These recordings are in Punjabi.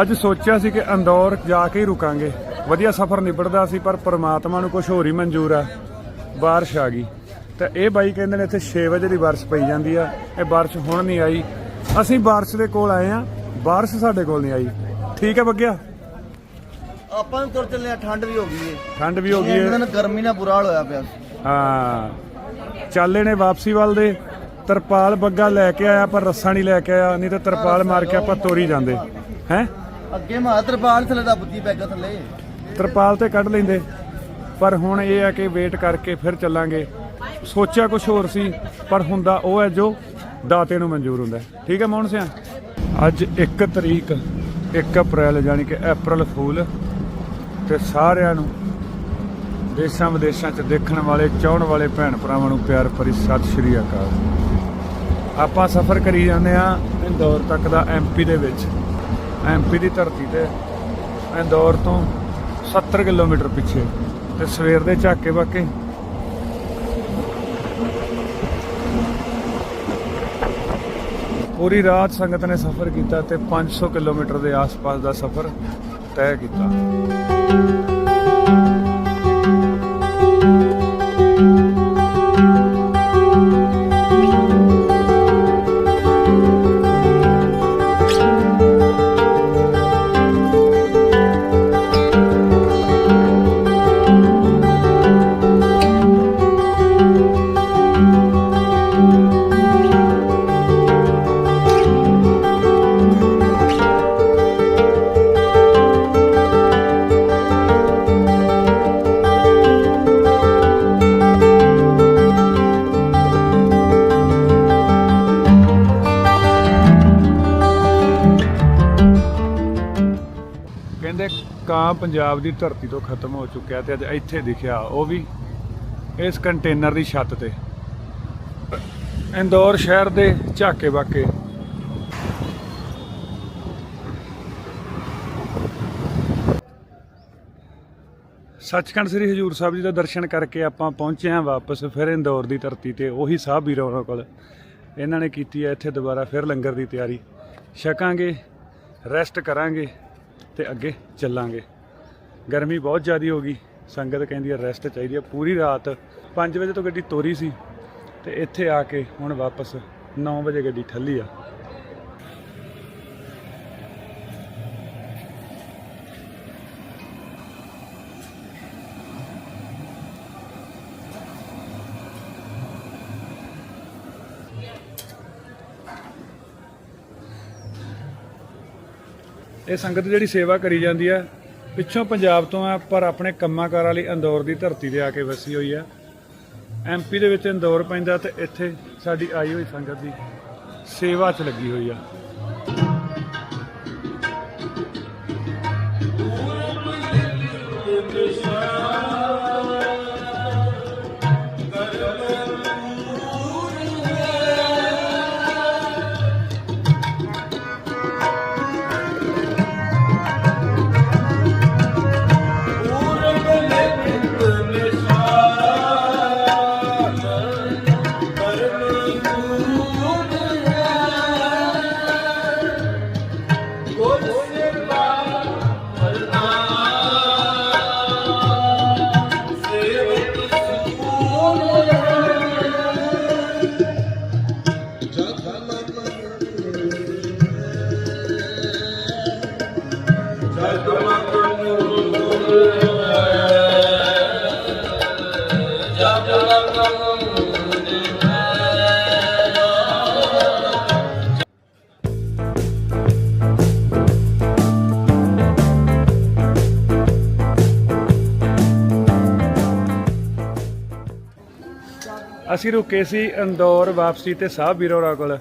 ਅੱਜ ਸੋਚਿਆ ਸੀ ਕਿ ਅੰਦੌਰ ਜਾ ਕੇ ਹੀ ਰੁਕਾਂਗੇ। ਵਧੀਆ ਸਫ਼ਰ ਨਿਬੜਦਾ ਸੀ ਪਰ ਪ੍ਰਮਾਤਮਾ ਨੂੰ ਕੁਝ ਹੋਰ ਹੀ ਮਨਜ਼ੂਰ ਆ। ਬਾਰਿਸ਼ ਆ ਗਈ। ਤੇ ਇਹ ਬਾਈ ਕਹਿੰਦੇ ਨੇ ਇੱਥੇ 6 ਵਜੇ ਦੀ ਬਾਰਿਸ਼ ਪਈ ਜਾਂਦੀ ਆ। ਇਹ ਬਾਰਿਸ਼ ਹੁਣ ਨਹੀਂ ਆਈ। ਅਸੀਂ ਬਾਰਿਸ਼ ਦੇ ਕੋਲ ਆਏ ਆ। ਬਾਰਿਸ਼ ਸਾਡੇ ਕੋਲ ਨਹੀਂ ਆਈ। ਠੀਕ ਹੈ ਬੱਗਿਆ? ਆਪਾਂ ਨੂੰ ਤੁਰ ਚੱਲੇ ਆ ਠੰਡ ਵੀ ਹੋ ਗਈ ਏ। ਠੰਡ ਵੀ ਹੋ ਗਈ ਹੈ ਦਿਨ ਗਰਮੀ ਨਾਲ ਬੁਰਾ ਹਾਲ ਹੋਇਆ ਪਿਆ ਹਾਂ। ਚੱਲੇ ਨੇ ਵਾਪਸੀ ਵੱਲ ਦੇ। ਤਰਪਾਲ ਬੱਗਾ ਲੈ ਕੇ ਆਇਆ ਪਰ ਰੱਸਾ ਨਹੀਂ ਲੈ ਕੇ ਆਇਆ। ਨਹੀਂ ਤਾਂ ਤਰਪਾਲ ਮਾਰ ਕੇ ਆਪਾਂ ਤੋਰੀ ਜਾਂਦੇ। ਹੈ? ਅੱਗੇ ਮਾ ਤਰਪਾਲ ਥੱਲੇ ਦਾ ਪੈਗਾ ਥੱਲੇ। ਤਰਪਾਲ ਤੇ ਕੱਢ ਲੈਂਦੇ। ਪਰ ਹੁਣ ਇਹ ਹੈ ਕਿ ਵੇਟ ਕਰਕੇ ਫਿਰ ਚੱਲਾਂਗੇ। ਸੋਚਿਆ ਕੁਝ ਹੋਰ ਸੀ, ਪਰ ਹੁੰਦਾ ਉਹ ਹੈ ਜੋ ਦਾਤੇ ਨੂੰ ਮਨਜ਼ੂਰ ਹੁੰਦਾ ਠੀਕ ਹੈ ਮੋਹਨ ਸਿਆ? ਅੱਜ 1 ਤਰੀਕ 1 ਅਪ੍ਰੈਲ, ਯਾਨੀ ਕਿ ਅਪ੍ਰੈਲ ਫੂਲ ਤੇ ਸਾਰਿਆਂ ਨੂੰ ਦੇਸ਼ਾਂ ਵਿਦੇਸ਼ਾਂ 'ਚ ਦੇਖਣ ਵਾਲੇ, ਚਾਹਣ ਵਾਲੇ ਭੈਣ ਭਰਾਵਾਂ ਨੂੰ ਪਿਆਰ ਭਰੀ ਸਤਿ ਸ਼੍ਰੀ ਅਕਾਲ। ਆਪਾਂ ਸਫ਼ਰ ਕਰੀ ਜਾਂਦੇ ਆ ਇੰਦੌਰ ਤੱਕ ਦਾ ਐਮਪੀ ਦੇ ਵਿੱਚ। ਐਮਪੀ ਦੀ ਧਰਤੀ ਤੇ ਇੰਦੌਰ ਤੋਂ 70 ਕਿਲੋਮੀਟਰ ਪਿੱਛੇ ਤੇ ਸਵੇਰ ਦੇ ਝਾਕੇ ਬਾਕੇ ਪੂਰੀ ਰਾਤ ਸੰਗਤ ਨੇ ਸਫ਼ਰ ਕੀਤਾ ਤੇ 500 ਕਿਲੋਮੀਟਰ ਦੇ ਆਸ-ਪਾਸ ਦਾ ਸਫ਼ਰ ਤੈਅ ਕੀਤਾ। ਕਾਂ ਪੰਜਾਬ ਦੀ ਧਰਤੀ ਤੋਂ ਖਤਮ ਹੋ ਚੁੱਕਿਆ ਤੇ ਅੱਜ ਇੱਥੇ ਦਿਖਿਆ ਉਹ ਵੀ ਇਸ ਕੰਟੇਨਰ ਦੀ ਛੱਤ ਤੇ। ਇੰਦੌਰ ਸ਼ਹਿਰ ਦੇ ਝਾਕੇ ਬਾਕੇ ਸੱਚਖੰਡ ਸ੍ਰੀ ਹਜੂਰ ਸਾਹਿਬ ਜੀ ਦਾ ਦਰਸ਼ਨ ਕਰਕੇ ਆਪਾਂ ਪਹੁੰਚੇ ਹਾਂ ਵਾਪਸ, ਫਿਰ ਇੰਦੌਰ ਦੀ ਧਰਤੀ ਤੇ, ਉਹੀ ਸਾਹਿਬ ਵੀਰਾਂ ਉਹਨਾਂ ਕੋਲ। ਇਹਨਾਂ ਨੇ ਕੀਤੀ ਹੈ ਇੱਥੇ ਦੁਬਾਰਾ ਫਿਰ ਲੰਗਰ ਦੀ ਤਿਆਰੀ। ਛਕਾਂਗੇ ਰੈਸਟ ਕਰਾਂਗੇ ਤੇ ਅੱਗੇ ਚੱਲਾਂਗੇ। ਗਰਮੀ ਬਹੁਤ ਜ਼ਿਆਦੀ ਹੋ ਗਈ। ਸੰਗਤ ਕਹਿੰਦੀ ਹੈ ਰੈਸਟ ਚਾਹੀਦੀ ਹੈ ਪੂਰੀ ਰਾਤ 5 ਵਜੇ ਤੋਂ ਗੱਡੀ ਤੋਰੀ ਸੀ ਤੇ ਇੱਥੇ ਆ ਕੇ ਹੁਣ ਵਾਪਸ 9 ਵਜੇ ਗੱਡੀ ਠੱਲੀ ਆ। ਇਹ ਸੰਗਤ ਜਿਹੜੀ ਸੇਵਾ ਕਰੀ ਜਾਂਦੀ ਹੈ ਪਿੱਛੋਂ ਪੰਜਾਬ ਤੋਂ ਆ, ਪਰ ਆਪਣੇ ਕੰਮਾਂ ਕਾਰਾਂ ਲਈ ਇੰਦੌਰ ਦੀ ਧਰਤੀ ਤੇ ਆ ਕੇ ਵਸੀ ਹੋਈ ਹੈ ਐਮਪੀ ਦੇ ਵਿੱਚ ਇੰਦੌਰ ਪੈਂਦਾ ਤੇ ਇੱਥੇ ਸਾਡੀ ਆਈ ਹੋਈ ਸੰਗਤ ਦੀ ਸੇਵਾ 'ਚ ਲੱਗੀ ਹੋਈ ਆ। ਅਸੀਂ ਰੁਕੇ ਸੀ ਇੰਦੌਰ ਵਾਪਸੀ ਤੇ ਸਾਹਿਬ ਵੀਰੋਰਾ ਕੋਲ।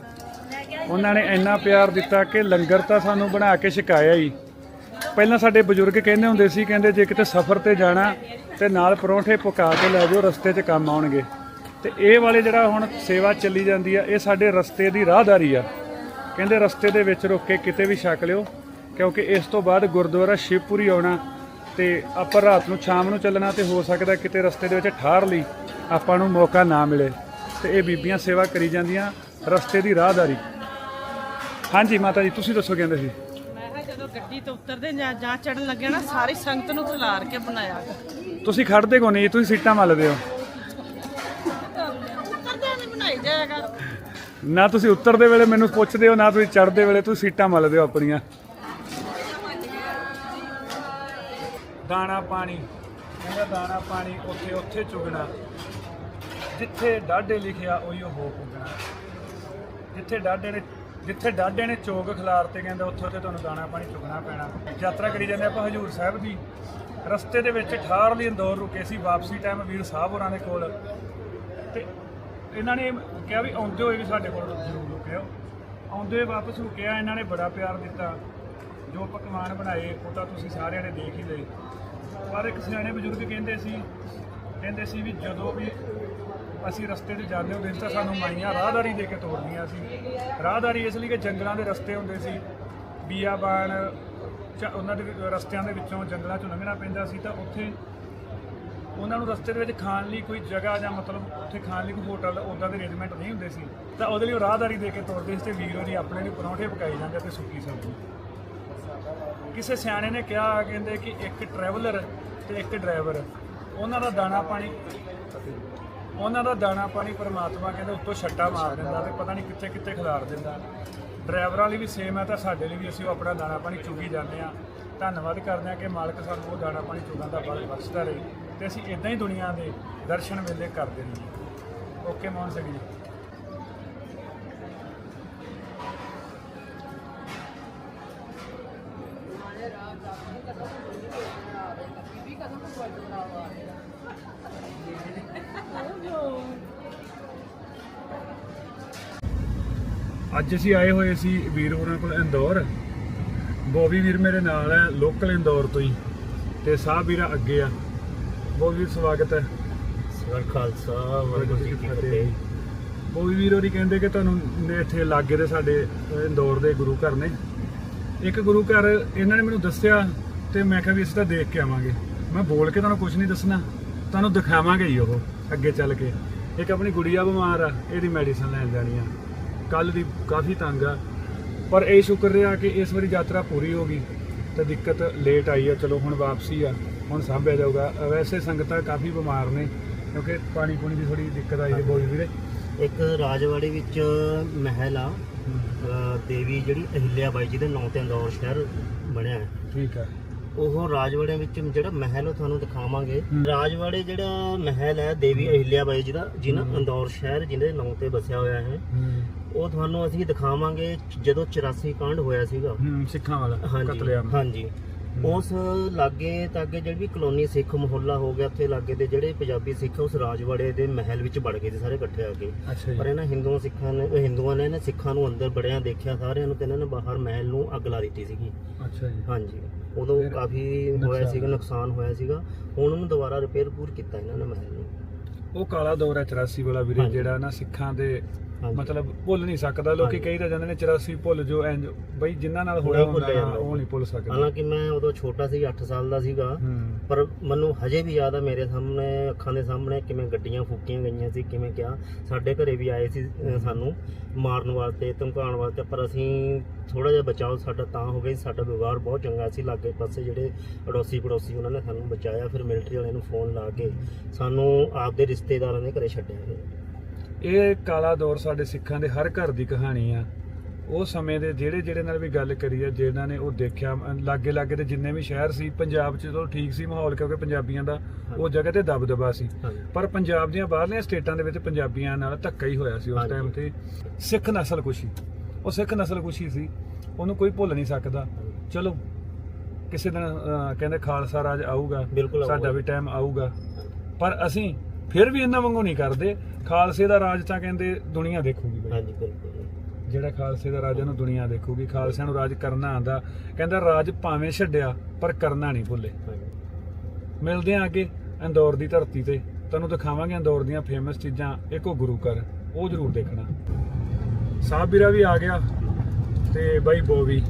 ਉਹਨਾਂ ਨੇ ਇੰਨਾ ਪਿਆਰ ਦਿੱਤਾ ਕਿ ਲੰਗਰ ਤਾਂ ਸਾਨੂੰ ਬਣਾ ਕੇ ਛਕਾਇਆ ਹੀ। ਪਹਿਲਾਂ ਸਾਡੇ ਬਜ਼ੁਰਗ ਕਹਿੰਦੇ ਹੁੰਦੇ ਸੀ, ਕਹਿੰਦੇ ਜੇ ਕਿਤੇ ਸਫ਼ਰ ਤੇ ਜਾਣਾ ਤੇ ਨਾਲ ਪਰੌਂਠੇ ਪਕਾ ਕੇ ਲੈ ਜਾਓ, ਰਸਤੇ 'ਚ ਕੰਮ ਆਉਣਗੇ। ਤੇ ਇਹ ਵਾਲੇ ਜਿਹੜਾ ਹੁਣ ਸੇਵਾ ਚੱਲੀ ਜਾਂਦੀ ਆ, ਇਹ ਸਾਡੇ ਰਸਤੇ ਦੀ ਰਾਹਦਾਰੀ ਆ। ਕਹਿੰਦੇ ਰਸਤੇ ਦੇ ਵਿੱਚ ਰੁਕ ਕੇ ਕਿਤੇ ਵੀ ਛਕ ਲਿਓ, ਕਿਉਂਕਿ ਇਸ ਤੋਂ ਬਾਅਦ ਗੁਰਦੁਆਰਾ ਸ਼ਿਵਪੁਰੀ ਆਉਣਾ ਤੇ ਆਪਾਂ ਰਾਤ ਨੂੰ ਸ਼ਾਮ ਨੂੰ ਚੱਲਣਾ ਤੇ ਹੋ ਸਕਦਾ ਕਿਤੇ ਰਸਤੇ ਦੇ ਵਿੱਚ ਠਾਰ ਲਈ। ਆਪਾਂ ਨੂੰ ਮੌਕਾ ਨਾ ਮਿਲੇ ਤੇ ਇਹ ਬੀਬੀਆਂ ਸੇਵਾ ਕਰੀ ਜਾਂਦੀਆਂ ਰਸਤੇ ਦੀ ਰਾਹਦਾਰੀ। ਹਾਂਜੀ ਮਾਤਾ ਜੀ ਤੁਸੀਂ ਦੱਸੋ ਕਹਿੰਦੇ ਸੀ? ਮੈਂ ਕਿਹਾ ਜਦੋਂ ਗੱਡੀ ਤੋਂ ਉਤਰਦੇ ਜਾਂ ਜਾਂ ਚੜਨ ਲੱਗੇ ਨਾ ਸਾਰੀ ਸੰਗਤ ਨੂੰ ਖਿਲਾਰ ਕੇ ਬਣਾਇਆ। ਤੁਸੀਂ ਖੜਦੇ ਕੋ ਨਹੀਂ? ਤੁਸੀਂ ਸੀਟਾਂ ਮੱਲਦੇ ਹੋ। ਉਤਰਦੇ ਨਹੀਂ ਬਣਾਈ ਜਾਏਗਾ। ਨਾ ਤੁਸੀਂ ਉਤਰਦੇ ਵੇਲੇ ਮੈਨੂੰ ਪੁੱਛਦੇ ਹੋ ਨਾ ਤੁਸੀਂ ਚੜ੍ਹਦੇ ਵੇਲੇ ਤੁਸੀਂ ਸੀਟਾਂ ਮੱਲਦੇ ਹੋ ਆਪਣੀਆਂ। ਦਾਣਾ ਪਾਣੀ ਕਹਿੰਦਾ ਦਾਣਾ ਪਾਣੀ ਉੱਥੇ ਉੱਥੇ ਚੁਗਣਾ। ਜਿੱਥੇ ਡਾਢੇ ਲਿਖਿਆ ਉਹੀ ਹੋ ਪੁੱਗਣਾ ਜਿੱਥੇ ਡਾਢੇ ਨੇ ਜਿੱਥੇ ਡਾਢੇ ਨੇ ਚੋਗ ਖਿਲਾਰਤੇ ਕਹਿੰਦੇ ਉੱਥੋਂ ਉੱਥੇ ਤੁਹਾਨੂੰ ਦਾਣਾ ਪਾਣੀ ਚੁਗਣਾ ਪੈਣਾ। ਯਾਤਰਾ ਕਰੀ ਜਾਂਦੇ ਆਪਾਂ ਹਜੂਰ ਸਾਹਿਬ ਦੀ। ਰਸਤੇ ਦੇ ਵਿੱਚ ਠਾਰ ਲਈ ਇੰਦੌਰ ਰੁਕੇ ਸੀ ਵਾਪਸੀ ਟਾਈਮ ਵੀਰ ਸਾਹਿਬ ਹੋਰਾਂ ਦੇ ਕੋਲ। ਤੇ ਇਹਨਾਂ ਨੇ ਕਿਹਾ ਵੀ ਆਉਂਦੇ ਹੋਏ ਵੀ ਸਾਡੇ ਕੋਲ ਜ਼ਰੂਰ ਰੁਕਿਓ। ਆਉਂਦੇ ਹੋਏ ਵਾਪਸ ਰੁਕਿਆ, ਇਹਨਾਂ ਨੇ ਬੜਾ ਪਿਆਰ ਦਿੱਤਾ। ਜੋ ਪਕਵਾਨ ਬਣਾਏ ਉਹ ਤਾਂ ਤੁਸੀਂ ਸਾਰਿਆਂ ਨੇ ਦੇਖ ਹੀ ਲਏ। ਪਰ ਇੱਕ ਸਿਆਣੇ ਬਜ਼ੁਰਗ ਕਹਿੰਦੇ ਸੀ ਕਹਿੰਦੇ ਸੀ ਵੀ ਜਦੋਂ ਵੀ ਅਸੀਂ ਰਸਤੇ 'ਤੇ ਜਾਂਦੇ ਹੁੰਦੇ ਸੀ ਤਾਂ ਸਾਨੂੰ ਮਾਈਆਂ ਰਾਹਦਾਰੀ ਦੇ ਕੇ ਤੋਰਦੀਆਂ ਸੀ। ਰਾਹਦਾਰੀ ਇਸ ਲਈ ਕਿ ਜੰਗਲਾਂ ਦੇ ਰਸਤੇ ਹੁੰਦੇ ਸੀ। ਬੀਆਬਾਨ ਚ ਉਹਨਾਂ ਦੇ ਰਸਤਿਆਂ ਦੇ ਵਿੱਚੋਂ ਜੰਗਲਾਂ 'ਚੋਂ ਲੰਘਣਾ ਪੈਂਦਾ ਸੀ ਤਾਂ ਉੱਥੇ ਉਹਨਾਂ ਨੂੰ ਰਸਤੇ ਦੇ ਵਿੱਚ ਖਾਣ ਲਈ ਕੋਈ ਜਗ੍ਹਾ ਜਾਂ ਮਤਲਬ ਉੱਥੇ ਖਾਣ ਲਈ ਕੋਈ ਹੋਟਲ ਉਦਾਂ ਦੇ ਅਰੇਂਜਮੈਂਟ ਨਹੀਂ ਹੁੰਦੇ ਸੀ। ਤਾਂ ਉਹਦੇ ਲਈ ਉਹ ਰਾਹਦਾਰੀ ਦੇ ਕੇ ਤੁਰਦੇ ਸੀ ਤੇ ਵੀਰ ਜੀ ਆਪਣੇ ਲਈ ਪਰੌਂਠੇ ਪਕਾਈ ਜਾਂਦੇ ਤੇ ਸੁੱਕੀ ਸਬਜ਼ੀ। ਕਿਸੇ ਸਿਆਣੇ ਨੇ ਕਿਹਾ, ਕਹਿੰਦੇ ਕਿ ਇੱਕ ਟਰੈਵਲਰ ਤੇ ਇੱਕ ਡਰਾਈਵਰ ਉਹਨਾਂ ਦਾ ਦਾਣਾ ਪਾਣੀ ਉਹਨਾਂ ਦਾ ਦਾਣਾ ਪਾਣੀ ਪਰਮਾਤਮਾ ਕਹਿੰਦੇ ਉੱਤੋਂ ਛੱਟਾ ਮਾਰ ਦਿੰਦਾ ਤੇ ਪਤਾ ਨਹੀਂ ਕਿੱਥੇ ਕਿੱਥੇ ਖਿਲਾਰ ਦਿੰਦਾ। ਡਰਾਈਵਰਾਂ ਲਈ ਵੀ ਸੇਮ ਹੈ ਤਾਂ ਸਾਡੇ ਲਈ ਵੀ ਅਸੀਂ ਉਹ ਆਪਣਾ ਦਾਣਾ ਪਾਣੀ ਚੁਗੀ ਜਾਂਦੇ ਆ ਧੰਨਵਾਦ ਕਰਦੇ ਆ ਕਿ ਮਾਲਕ ਸਾਨੂੰ ਉਹ ਦਾਣਾ ਪਾਣੀ ਚੁਗਣ ਦਾ ਬਲ ਬਖਸ਼ਦਾ ਰਹੇ ਤੇ ਅਸੀਂ ਇਦਾਂ ਹੀ ਦੁਨੀਆ ਦੇ ਦਰਸ਼ਨ ਮੇਲੇ ਕਰਦੇ ਰਹੀਏ ਓਕੇ ਮੋਹਨ ਸਿੰਘ ਜੀ। ਅੱਜ ਅਸੀਂ ਆਏ ਹੋਏ ਸੀ ਵੀਰ ਹੋਰਾਂ ਕੋਲ ਇੰਦੌਰ। ਬੋਬੀ ਵੀਰ ਮੇਰੇ ਨਾਲ ਹੈ ਲੋਕਲ ਇੰਦੌਰ ਤੋਂ ਹੀ। ਤੇ ਸਾਹ ਵੀਰਾ ਅੱਗੇ ਆ। ਬੋਬੀ ਵੀਰ ਸਵਾਗਤ ਹੈ। ਸਰ ਖਾਲਸਾ ਵਾਹਿਗੁਰੂ ਜੀ ਕੀ ਫਤਿਹ। ਬੋਬੀ ਵੀਰ ਹੋਰੀ ਕਹਿੰਦੇ ਕਿ ਤੁਹਾਨੂੰ ਇੱਥੇ ਲਾਗੇ ਦੇ ਸਾਡੇ ਇੰਦੌਰ ਦੇ ਗੁਰੂ ਘਰ ਨੇ। ਇੱਕ ਗੁਰੂ ਘਰ ਇਹਨਾਂ ਨੇ ਮੈਨੂੰ ਦੱਸਿਆ ਤੇ ਮੈਂ ਕਿਹਾ ਵੀ ਅਸੀਂ ਤਾਂ ਦੇਖ ਕੇ ਆਵਾਂਗੇ। ਮੈਂ ਬੋਲ ਕੇ ਤੁਹਾਨੂੰ ਕੁਝ ਨਹੀਂ ਦੱਸਣਾ। ਤੁਹਾਨੂੰ ਦਿਖਾਵਾਂਗੇ ਹੀ ਉਹ ਅੱਗੇ ਚੱਲ ਕੇ। ਇੱਕ ਆਪਣੀ ਗੁੜੀਆ ਬਿਮਾਰ ਆ ਇਹਦੀ ਮੈਡੀਸਨ ਲੈਣ ਜਾਣੀ ਆ। ਕੱਲ ਦੀ ਕਾਫੀ ਤੰਗ ਆ। ਪਰ ਇਹ ਸ਼ੁਕਰ ਰਿਹਾ ਕਿ ਇਸ ਵਾਰੀ ਯਾਤਰਾ ਪੂਰੀ ਹੋ ਗਈ ਤੇ ਦਿੱਕਤ ਲੇਟ ਆਈ ਆ। ਚਲੋ ਹੁਣ ਵਾਪਸੀ ਆ ਹੁਣ ਸਾਂਭਿਆ ਜਾਊਗਾ। ਵੈਸੇ ਸੰਗਤਾਂ ਕਾਫੀ ਬਿਮਾਰ ਨੇ ਕਿਉਂਕਿ ਪਾਣੀ ਪੂਣੀ ਦੀ ਥੋੜੀ ਦਿੱਕਤ ਆਈ ਹੈ ਬੋਲ ਵੀਰੇ। ਇੱਕ ਰਾਜਵਾੜੀ ਵਿੱਚ ਮਹਿਲ ਆ। ਦੇਵੀ ਜਿਹੜੀ ਅਹਿਲਿਆ ਬਾਈ ਜੀ ਦੇ ਨਾਂ ਤੇ ਇੰਦੌਰ ਸ਼ਹਿਰ ਬਣਿਆ ਹੈ। ਠੀਕ ਆ। ਉਹ ਰਾਜਵਾੜੇ ਵਿੱਚ ਜਿਹੜਾ ਮਹਿਲ ਉਹ ਤੁਹਾਨੂੰ ਦਿਖਾਵਾਂਗੇ। ਰਾਜਵਾੜੇ ਜਿਹੜਾ ਮਹਿਲ ਹੈ ਦੇਵੀ ਅਹਿਲਿਆ ਬਾਈ ਜੀ ਦਾ ਜਿਹਨਾਂ ਇੰਦੌਰ ਸ਼ਹਿਰ ਜਿਹਦੇ ਨਾਂ ਤੇ ਵਸਿਆ ਹੋਇਆ ਹੈ। ਉਹ ਤੁਹਾਨੂੰ ਅਸੀਂ ਦਿਖਾਵਾਂਗੇ ਜਦੋਂ 84 ਕਾਂਡ ਹੋਇਆ ਸੀਗਾ। ਹੂੰ ਸਿੱਖਾਂ ਵਾਲਾ ਹਾਂਜੀ ਕਤਲੇਆਮ ਹਾਂਜੀ। ਉਸ ਲਾਗੇ ਤਾਗੇ ਜਿਹੜੀ ਵੀ ਕਲੋਨੀ ਸਿੱਖ ਮੁਹੱਲਾ ਹੋ ਗਿਆ ਉੱਥੇ ਲਾਗੇ ਦੇ ਜਿਹੜੇ ਪੰਜਾਬੀ ਸਿੱਖ ਉਸ ਰਾਜਵਾੜੇ ਦੇ ਮਹਿਲ ਵਿੱਚ ਵੜ ਗਏ ਸੀ ਸਾਰੇ ਇਕੱਠੇ ਆ ਕੇ। ਅੱਛਾ ਪਰ ਜੀ ਇਹਨਾਂ ਹਿੰਦੂਆਂ ਸਿੱਖਾਂ ਨੇ ਹਿੰਦੂਆਂ ਨੇ ਨਾ ਸਿੱਖਾਂ ਨੂੰ ਅੰਦਰ ਬੜਿਆਂ ਦੇਖਿਆ ਸਾਰਿਆਂ ਨੂੰ ਤੇ ਇਹਨਾਂ ਨੇ ਬਾਹਰ ਮਹਿਲ ਨੂੰ ਅੱਗ ਲਾ ਦਿੱਤੀ ਸੀਗੀ। ਅੱਛਾ ਜੀ। ਹਾਂਜੀ। ਉਦੋਂ ਫਿਰ ਕਾਫੀ ਹੋਇਆ ਨੁਕਸਾਨ ਸੀਗਾ ਨੁਕਸਾਨ ਹੋਇਆ ਸੀਗਾ। ਹੁਣ ਉਹਨੂੰ ਦੁਬਾਰਾ ਰਿਪੇਅਰ ਪੂਰ ਕੀਤਾ ਇਹਨਾਂ ਨੇ ਮਹਿਲ ਨੂੰ। ਉਹ ਕਾਲਾ ਦੌਰ ਹੈ 84 ਵਾਲਾ ਵੀਰੇ ਹਾਂਜੀ। ਜਿਹੜਾ ਨਾ ਸਿੱਖਾਂ ਦੇ। ਮਤਲਬ ਭੁੱਲ ਨਹੀਂ ਸਕਦਾ ਲੋਕੀ। ਕਹੀ ਤਾਂ ਜਾਂਦੇ ਨੇ 84 ਭੁੱਲ ਜੋ ਇੰਜ ਬਈ ਜਿਨ੍ਹਾਂ ਨਾਲ ਹੋਇਆ ਹੁੰਦਾ। ਉਹ ਨਹੀਂ ਭੁੱਲ ਸਕਦਾ ਹਾਲਾਂਕਿ ਮੈਂ ਉਦੋਂ ਛੋਟਾ ਸੀ 8 ਸਾਲ ਦਾ ਸੀਗਾ ਪਰ ਮੈਨੂੰ ਹਜੇ ਵੀ ਯਾਦ ਆ ਮੇਰੇ ਸਾਹਮਣੇ ਅੱਖਾਂ ਦੇ ਸਾਹਮਣੇ ਕਿਵੇਂ ਗੱਡੀਆਂ ਫੂਕੀਆਂ ਗਈਆਂ ਸੀ ਕਿਵੇਂ ਕਿਹਾ ਸਾਡੇ ਘਰੇ ਵੀ ਆਏ ਸੀ ਸਾਨੂੰ ਮਾਰਨ ਵਾਸਤੇ ਧਮਕਾਉਣ ਵਾਸਤੇ ਪਰ ਅਸੀਂ ਥੋੜਾ ਜਿਹਾ ਬਚਾਓ ਸਾਡਾ ਤਾਂ ਹੋ ਗਿਆ ਸੀ, ਸਾਡਾ ਵਿਵਹਾਰ ਬਹੁਤ ਚੰਗਾ ਸੀ ਲਾਗੇ ਪਾਸੇ ਜਿਹੜੇ ਅੜੋਸੀ ਪੜੋਸੀ ਉਹਨਾਂ ਨੇ ਸਾਨੂੰ ਬਚਾਇਆ ਫਿਰ ਮਿਲਟਰੀ ਵਾਲਿਆਂ ਨੂੰ ਫੋਨ ਲਾ ਕੇ ਸਾਨੂੰ ਆਪਦੇ ਰਿਸ਼ਤੇਦਾਰਾਂ ਦੇ ਘਰੇ ਛੱਡਿਆ। ਇਹ ਕਾਲਾ ਦੌਰ ਸਾਡੇ ਸਿੱਖਾਂ ਦੇ ਹਰ ਘਰ ਦੀ ਕਹਾਣੀ ਆ। ਉਹ ਸਮੇਂ ਦੇ ਜਿਹੜੇ ਜਿਹੜੇ ਨਾਲ ਵੀ ਗੱਲ ਕਰੀ ਆ ਜਿਨ੍ਹਾਂ ਨੇ ਉਹ ਦੇਖਿਆ ਲਾਗੇ ਲਾਗੇ ਦੇ ਜਿੰਨੇ ਵੀ ਸ਼ਹਿਰ ਸੀ ਪੰਜਾਬ 'ਚ ਚਲੋ ਠੀਕ ਸੀ ਮਾਹੌਲ ਕਿਉਂਕਿ ਪੰਜਾਬੀਆਂ ਦਾ ਉਹ ਜਗ੍ਹਾ ਤੇ ਦਬਦਬਾ ਸੀ। ਪਰ ਪੰਜਾਬ ਦੀਆਂ ਬਾਹਰਲੀਆਂ ਸਟੇਟਾਂ ਦੇ ਵਿੱਚ ਪੰਜਾਬੀਆਂ ਨਾਲ ਧੱਕਾ ਹੀ ਹੋਇਆ ਸੀ ਉਸ। ਟਾਈਮ ਤੇ। ਸਿੱਖ ਨਸਲ ਕੁਸ਼ੀ। ਉਹ ਸਿੱਖ ਨਸਲ ਕੁਸ਼ੀ ਸੀ। ਉਹਨੂੰ ਕੋਈ ਭੁੱਲ ਨਹੀਂ ਸਕਦਾ। ਚਲੋ ਕਿਸੇ ਦਿਨ ਕਹਿੰਦੇ ਖਾਲਸਾ ਰਾਜ ਆਊਗਾ। ਸਾਡਾ ਵੀ ਟਾਈਮ ਆਊਗਾ। ਪਰ ਅਸੀਂ ਫਿਰ ਵੀ ਇਹਨਾਂ ਵਾਂਗੂ ਨਹੀਂ ਕਰਦੇ। ਖਾਲਸੇ ਦਾ ਰਾਜ ਤਾਂ ਕਹਿੰਦੇ ਦੁਨੀਆ ਦੇਖੂਗੀ ਬਈ। ਹਾਂਜੀ ਬਿਲਕੁਲ। ਜਿਹੜਾ ਖਾਲਸੇ ਦਾ ਰਾਜ ਉਹਨੂੰ ਦੁਨੀਆ ਦੇਖੂਗੀ। ਖਾਲਸਿਆਂ ਨੂੰ ਰਾਜ ਕਰਨਾ ਆਂਦਾ ਕਹਿੰਦਾ ਰਾਜ ਭਾਵੇਂ ਛੱਡਿਆ ਪਰ ਕਰਨਾ ਨਹੀਂ ਭੁੱਲੇ। ਮਿਲਦੇ ਆਂ ਅੱਗੇ ਇੰਦੌਰ ਦੀ ਧਰਤੀ ਤੇ। ਤੁਹਾਨੂੰ ਦਿਖਾਵਾਂਗੇ ਇੰਦੌਰ ਦੀਆਂ ਫੇਮਸ ਚੀਜ਼ਾਂ। ਇੱਕ ਗੁਰੂ ਘਰ ਉਹ ਜ਼ਰੂਰ ਦੇਖਣਾ। ਸਾਹਿਬ ਵੀਰਾ ਵੀ ਆ ਗਿਆ ਤੇ ਬਾਈ ਬੋਵੀ।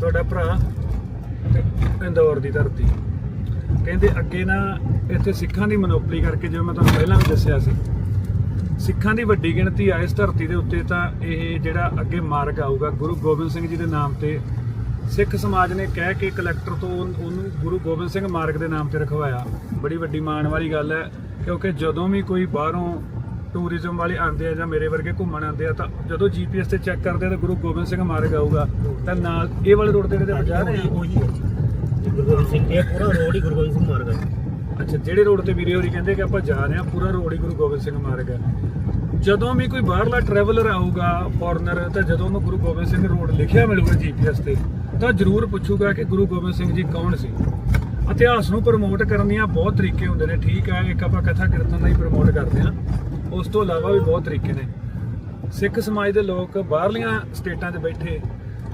ਤੁਹਾਡਾ ਭਰਾ ਇੰਦੌਰ ਦੀ ਧਰਤੀ। ਕਹਿੰਦੇ ਅੱਗੇ ਨਾ ਇੱਥੇ ਸਿੱਖਾਂ ਦੀ ਮਨੋਪਲੀ ਕਰਕੇ ਜਿਵੇਂ ਮੈਂ ਤੁਹਾਨੂੰ ਪਹਿਲਾਂ ਵੀ ਦੱਸਿਆ ਸੀ। ਸਿੱਖਾਂ ਦੀ ਵੱਡੀ ਗਿਣਤੀ ਆ ਇਸ ਧਰਤੀ ਦੇ ਉੱਤੇ ਤਾਂ ਇਹ ਜਿਹੜਾ ਅੱਗੇ ਮਾਰਗ ਆਊਗਾ ਗੁਰੂ ਗੋਬਿੰਦ ਸਿੰਘ ਜੀ ਦੇ ਨਾਮ ਤੇ ਸਿੱਖ ਸਮਾਜ ਨੇ ਕਹਿ ਕੇ ਕਲੈਕਟਰ ਤੋਂ ਉਹਨ- ਗੁਰੂ ਗੋਬਿੰਦ ਸਿੰਘ ਮਾਰਗ ਦੇ ਨਾਮ ਤੇ ਰਖਵਾਇਆ। ਬੜੀ ਵੱਡੀ ਮਾਣ ਵਾਲੀ ਗੱਲ ਹੈ ਕਿਉਂਕਿ ਜਦੋਂ ਵੀ ਕੋਈ ਬਾਹਰੋਂ ਟੂਰਿਜ਼ਮ ਵਾਲੇ ਆਉਂਦੇ ਆ ਜਾਂ ਮੇਰੇ ਵਰਗੇ ਘੁੰਮਣ ਆਉਂਦੇ ਆ ਤਾਂ ਜਦੋਂ ਜੀਪੀਐਸ ਤੇ ਚੈੱਕ ਕਰਦੇ ਆ ਤਾਂ ਗੁਰੂ ਗੋਬਿੰਦ ਸਿੰਘ ਮਾਰਗ ਆਊਗਾ। ਤਾਂ ਨਾਲ ਇਹ ਵਾਲੇ ਰੋਡ ਤੇ ਜਿਹੜੇ ਆਪਾਂ ਜਾ ਰਹੇ ਆ। ਉਹੀ ਹੈ ਗੁਰੂ ਗੋਬਿੰਦ ਸਿੰਘ ਇਹ ਪੂਰਾ ਰੋਡ ਹੀ ਗੁਰੂ ਗੋਬਿੰਦ ਸਿੰਘ ਮਾਰਗ ਹੈ। ਅੱਛਾ ਜਿਹੜੇ ਰੋਡ ਤੇ ਵੀਰੇ ਹੋਰੀ ਕਹਿੰਦੇ ਕਿ ਆਪਾਂ ਜਾ ਰਹੇ ਹਾਂ ਪੂਰਾ ਰੋਡ ਹੀ ਗੁਰੂ ਗੋਬਿੰਦ ਸਿੰਘ ਮਾਰਗ ਹੈ। ਜਦੋਂ ਵੀ ਕੋਈ ਬਾਹਰਲਾ ਟਰੈਵਲਰ ਆਊਗਾ ਫੋਰਨਰ ਤਾਂ ਜਦੋਂ ਉਹਨੂੰ ਗੁਰੂ ਗੋਬਿੰਦ ਸਿੰਘ ਰੋਡ ਲਿਖਿਆ ਮਿਲੂਗਾ ਜੀਪੀਐਸ ਤੇ, ਤਾਂ ਜ਼ਰੂਰ ਪੁੱਛੂਗਾ ਕਿ ਗੁਰੂ ਗੋਬਿੰਦ ਸਿੰਘ ਜੀ ਕੌਣ ਸੀ। ਇਤਿਹਾਸ ਨੂੰ ਪ੍ਰਮੋਟ ਕਰਨ ਦੀਆਂ ਬਹੁਤ ਤਰੀਕੇ ਹੁੰਦੇ ਨੇ, ਠੀਕ ਹੈ ਇੱਕ ਆਪਾਂ ਕਥਾ ਕੀਰਤਨ ਦਾ ਹੀ ਪ੍ਰਮੋਟ ਕਰਦੇ ਹਾਂ। ਉਸ ਤੋਂ ਇਲਾਵਾ ਵੀ ਬਹੁਤ ਤਰੀਕੇ ਨੇ। ਸਿੱਖ ਸਮਾਜ ਦੇ ਲੋਕ ਬਾਹਰਲੀਆਂ ਸਟੇਟਾਂ 'ਚ ਬੈਠੇ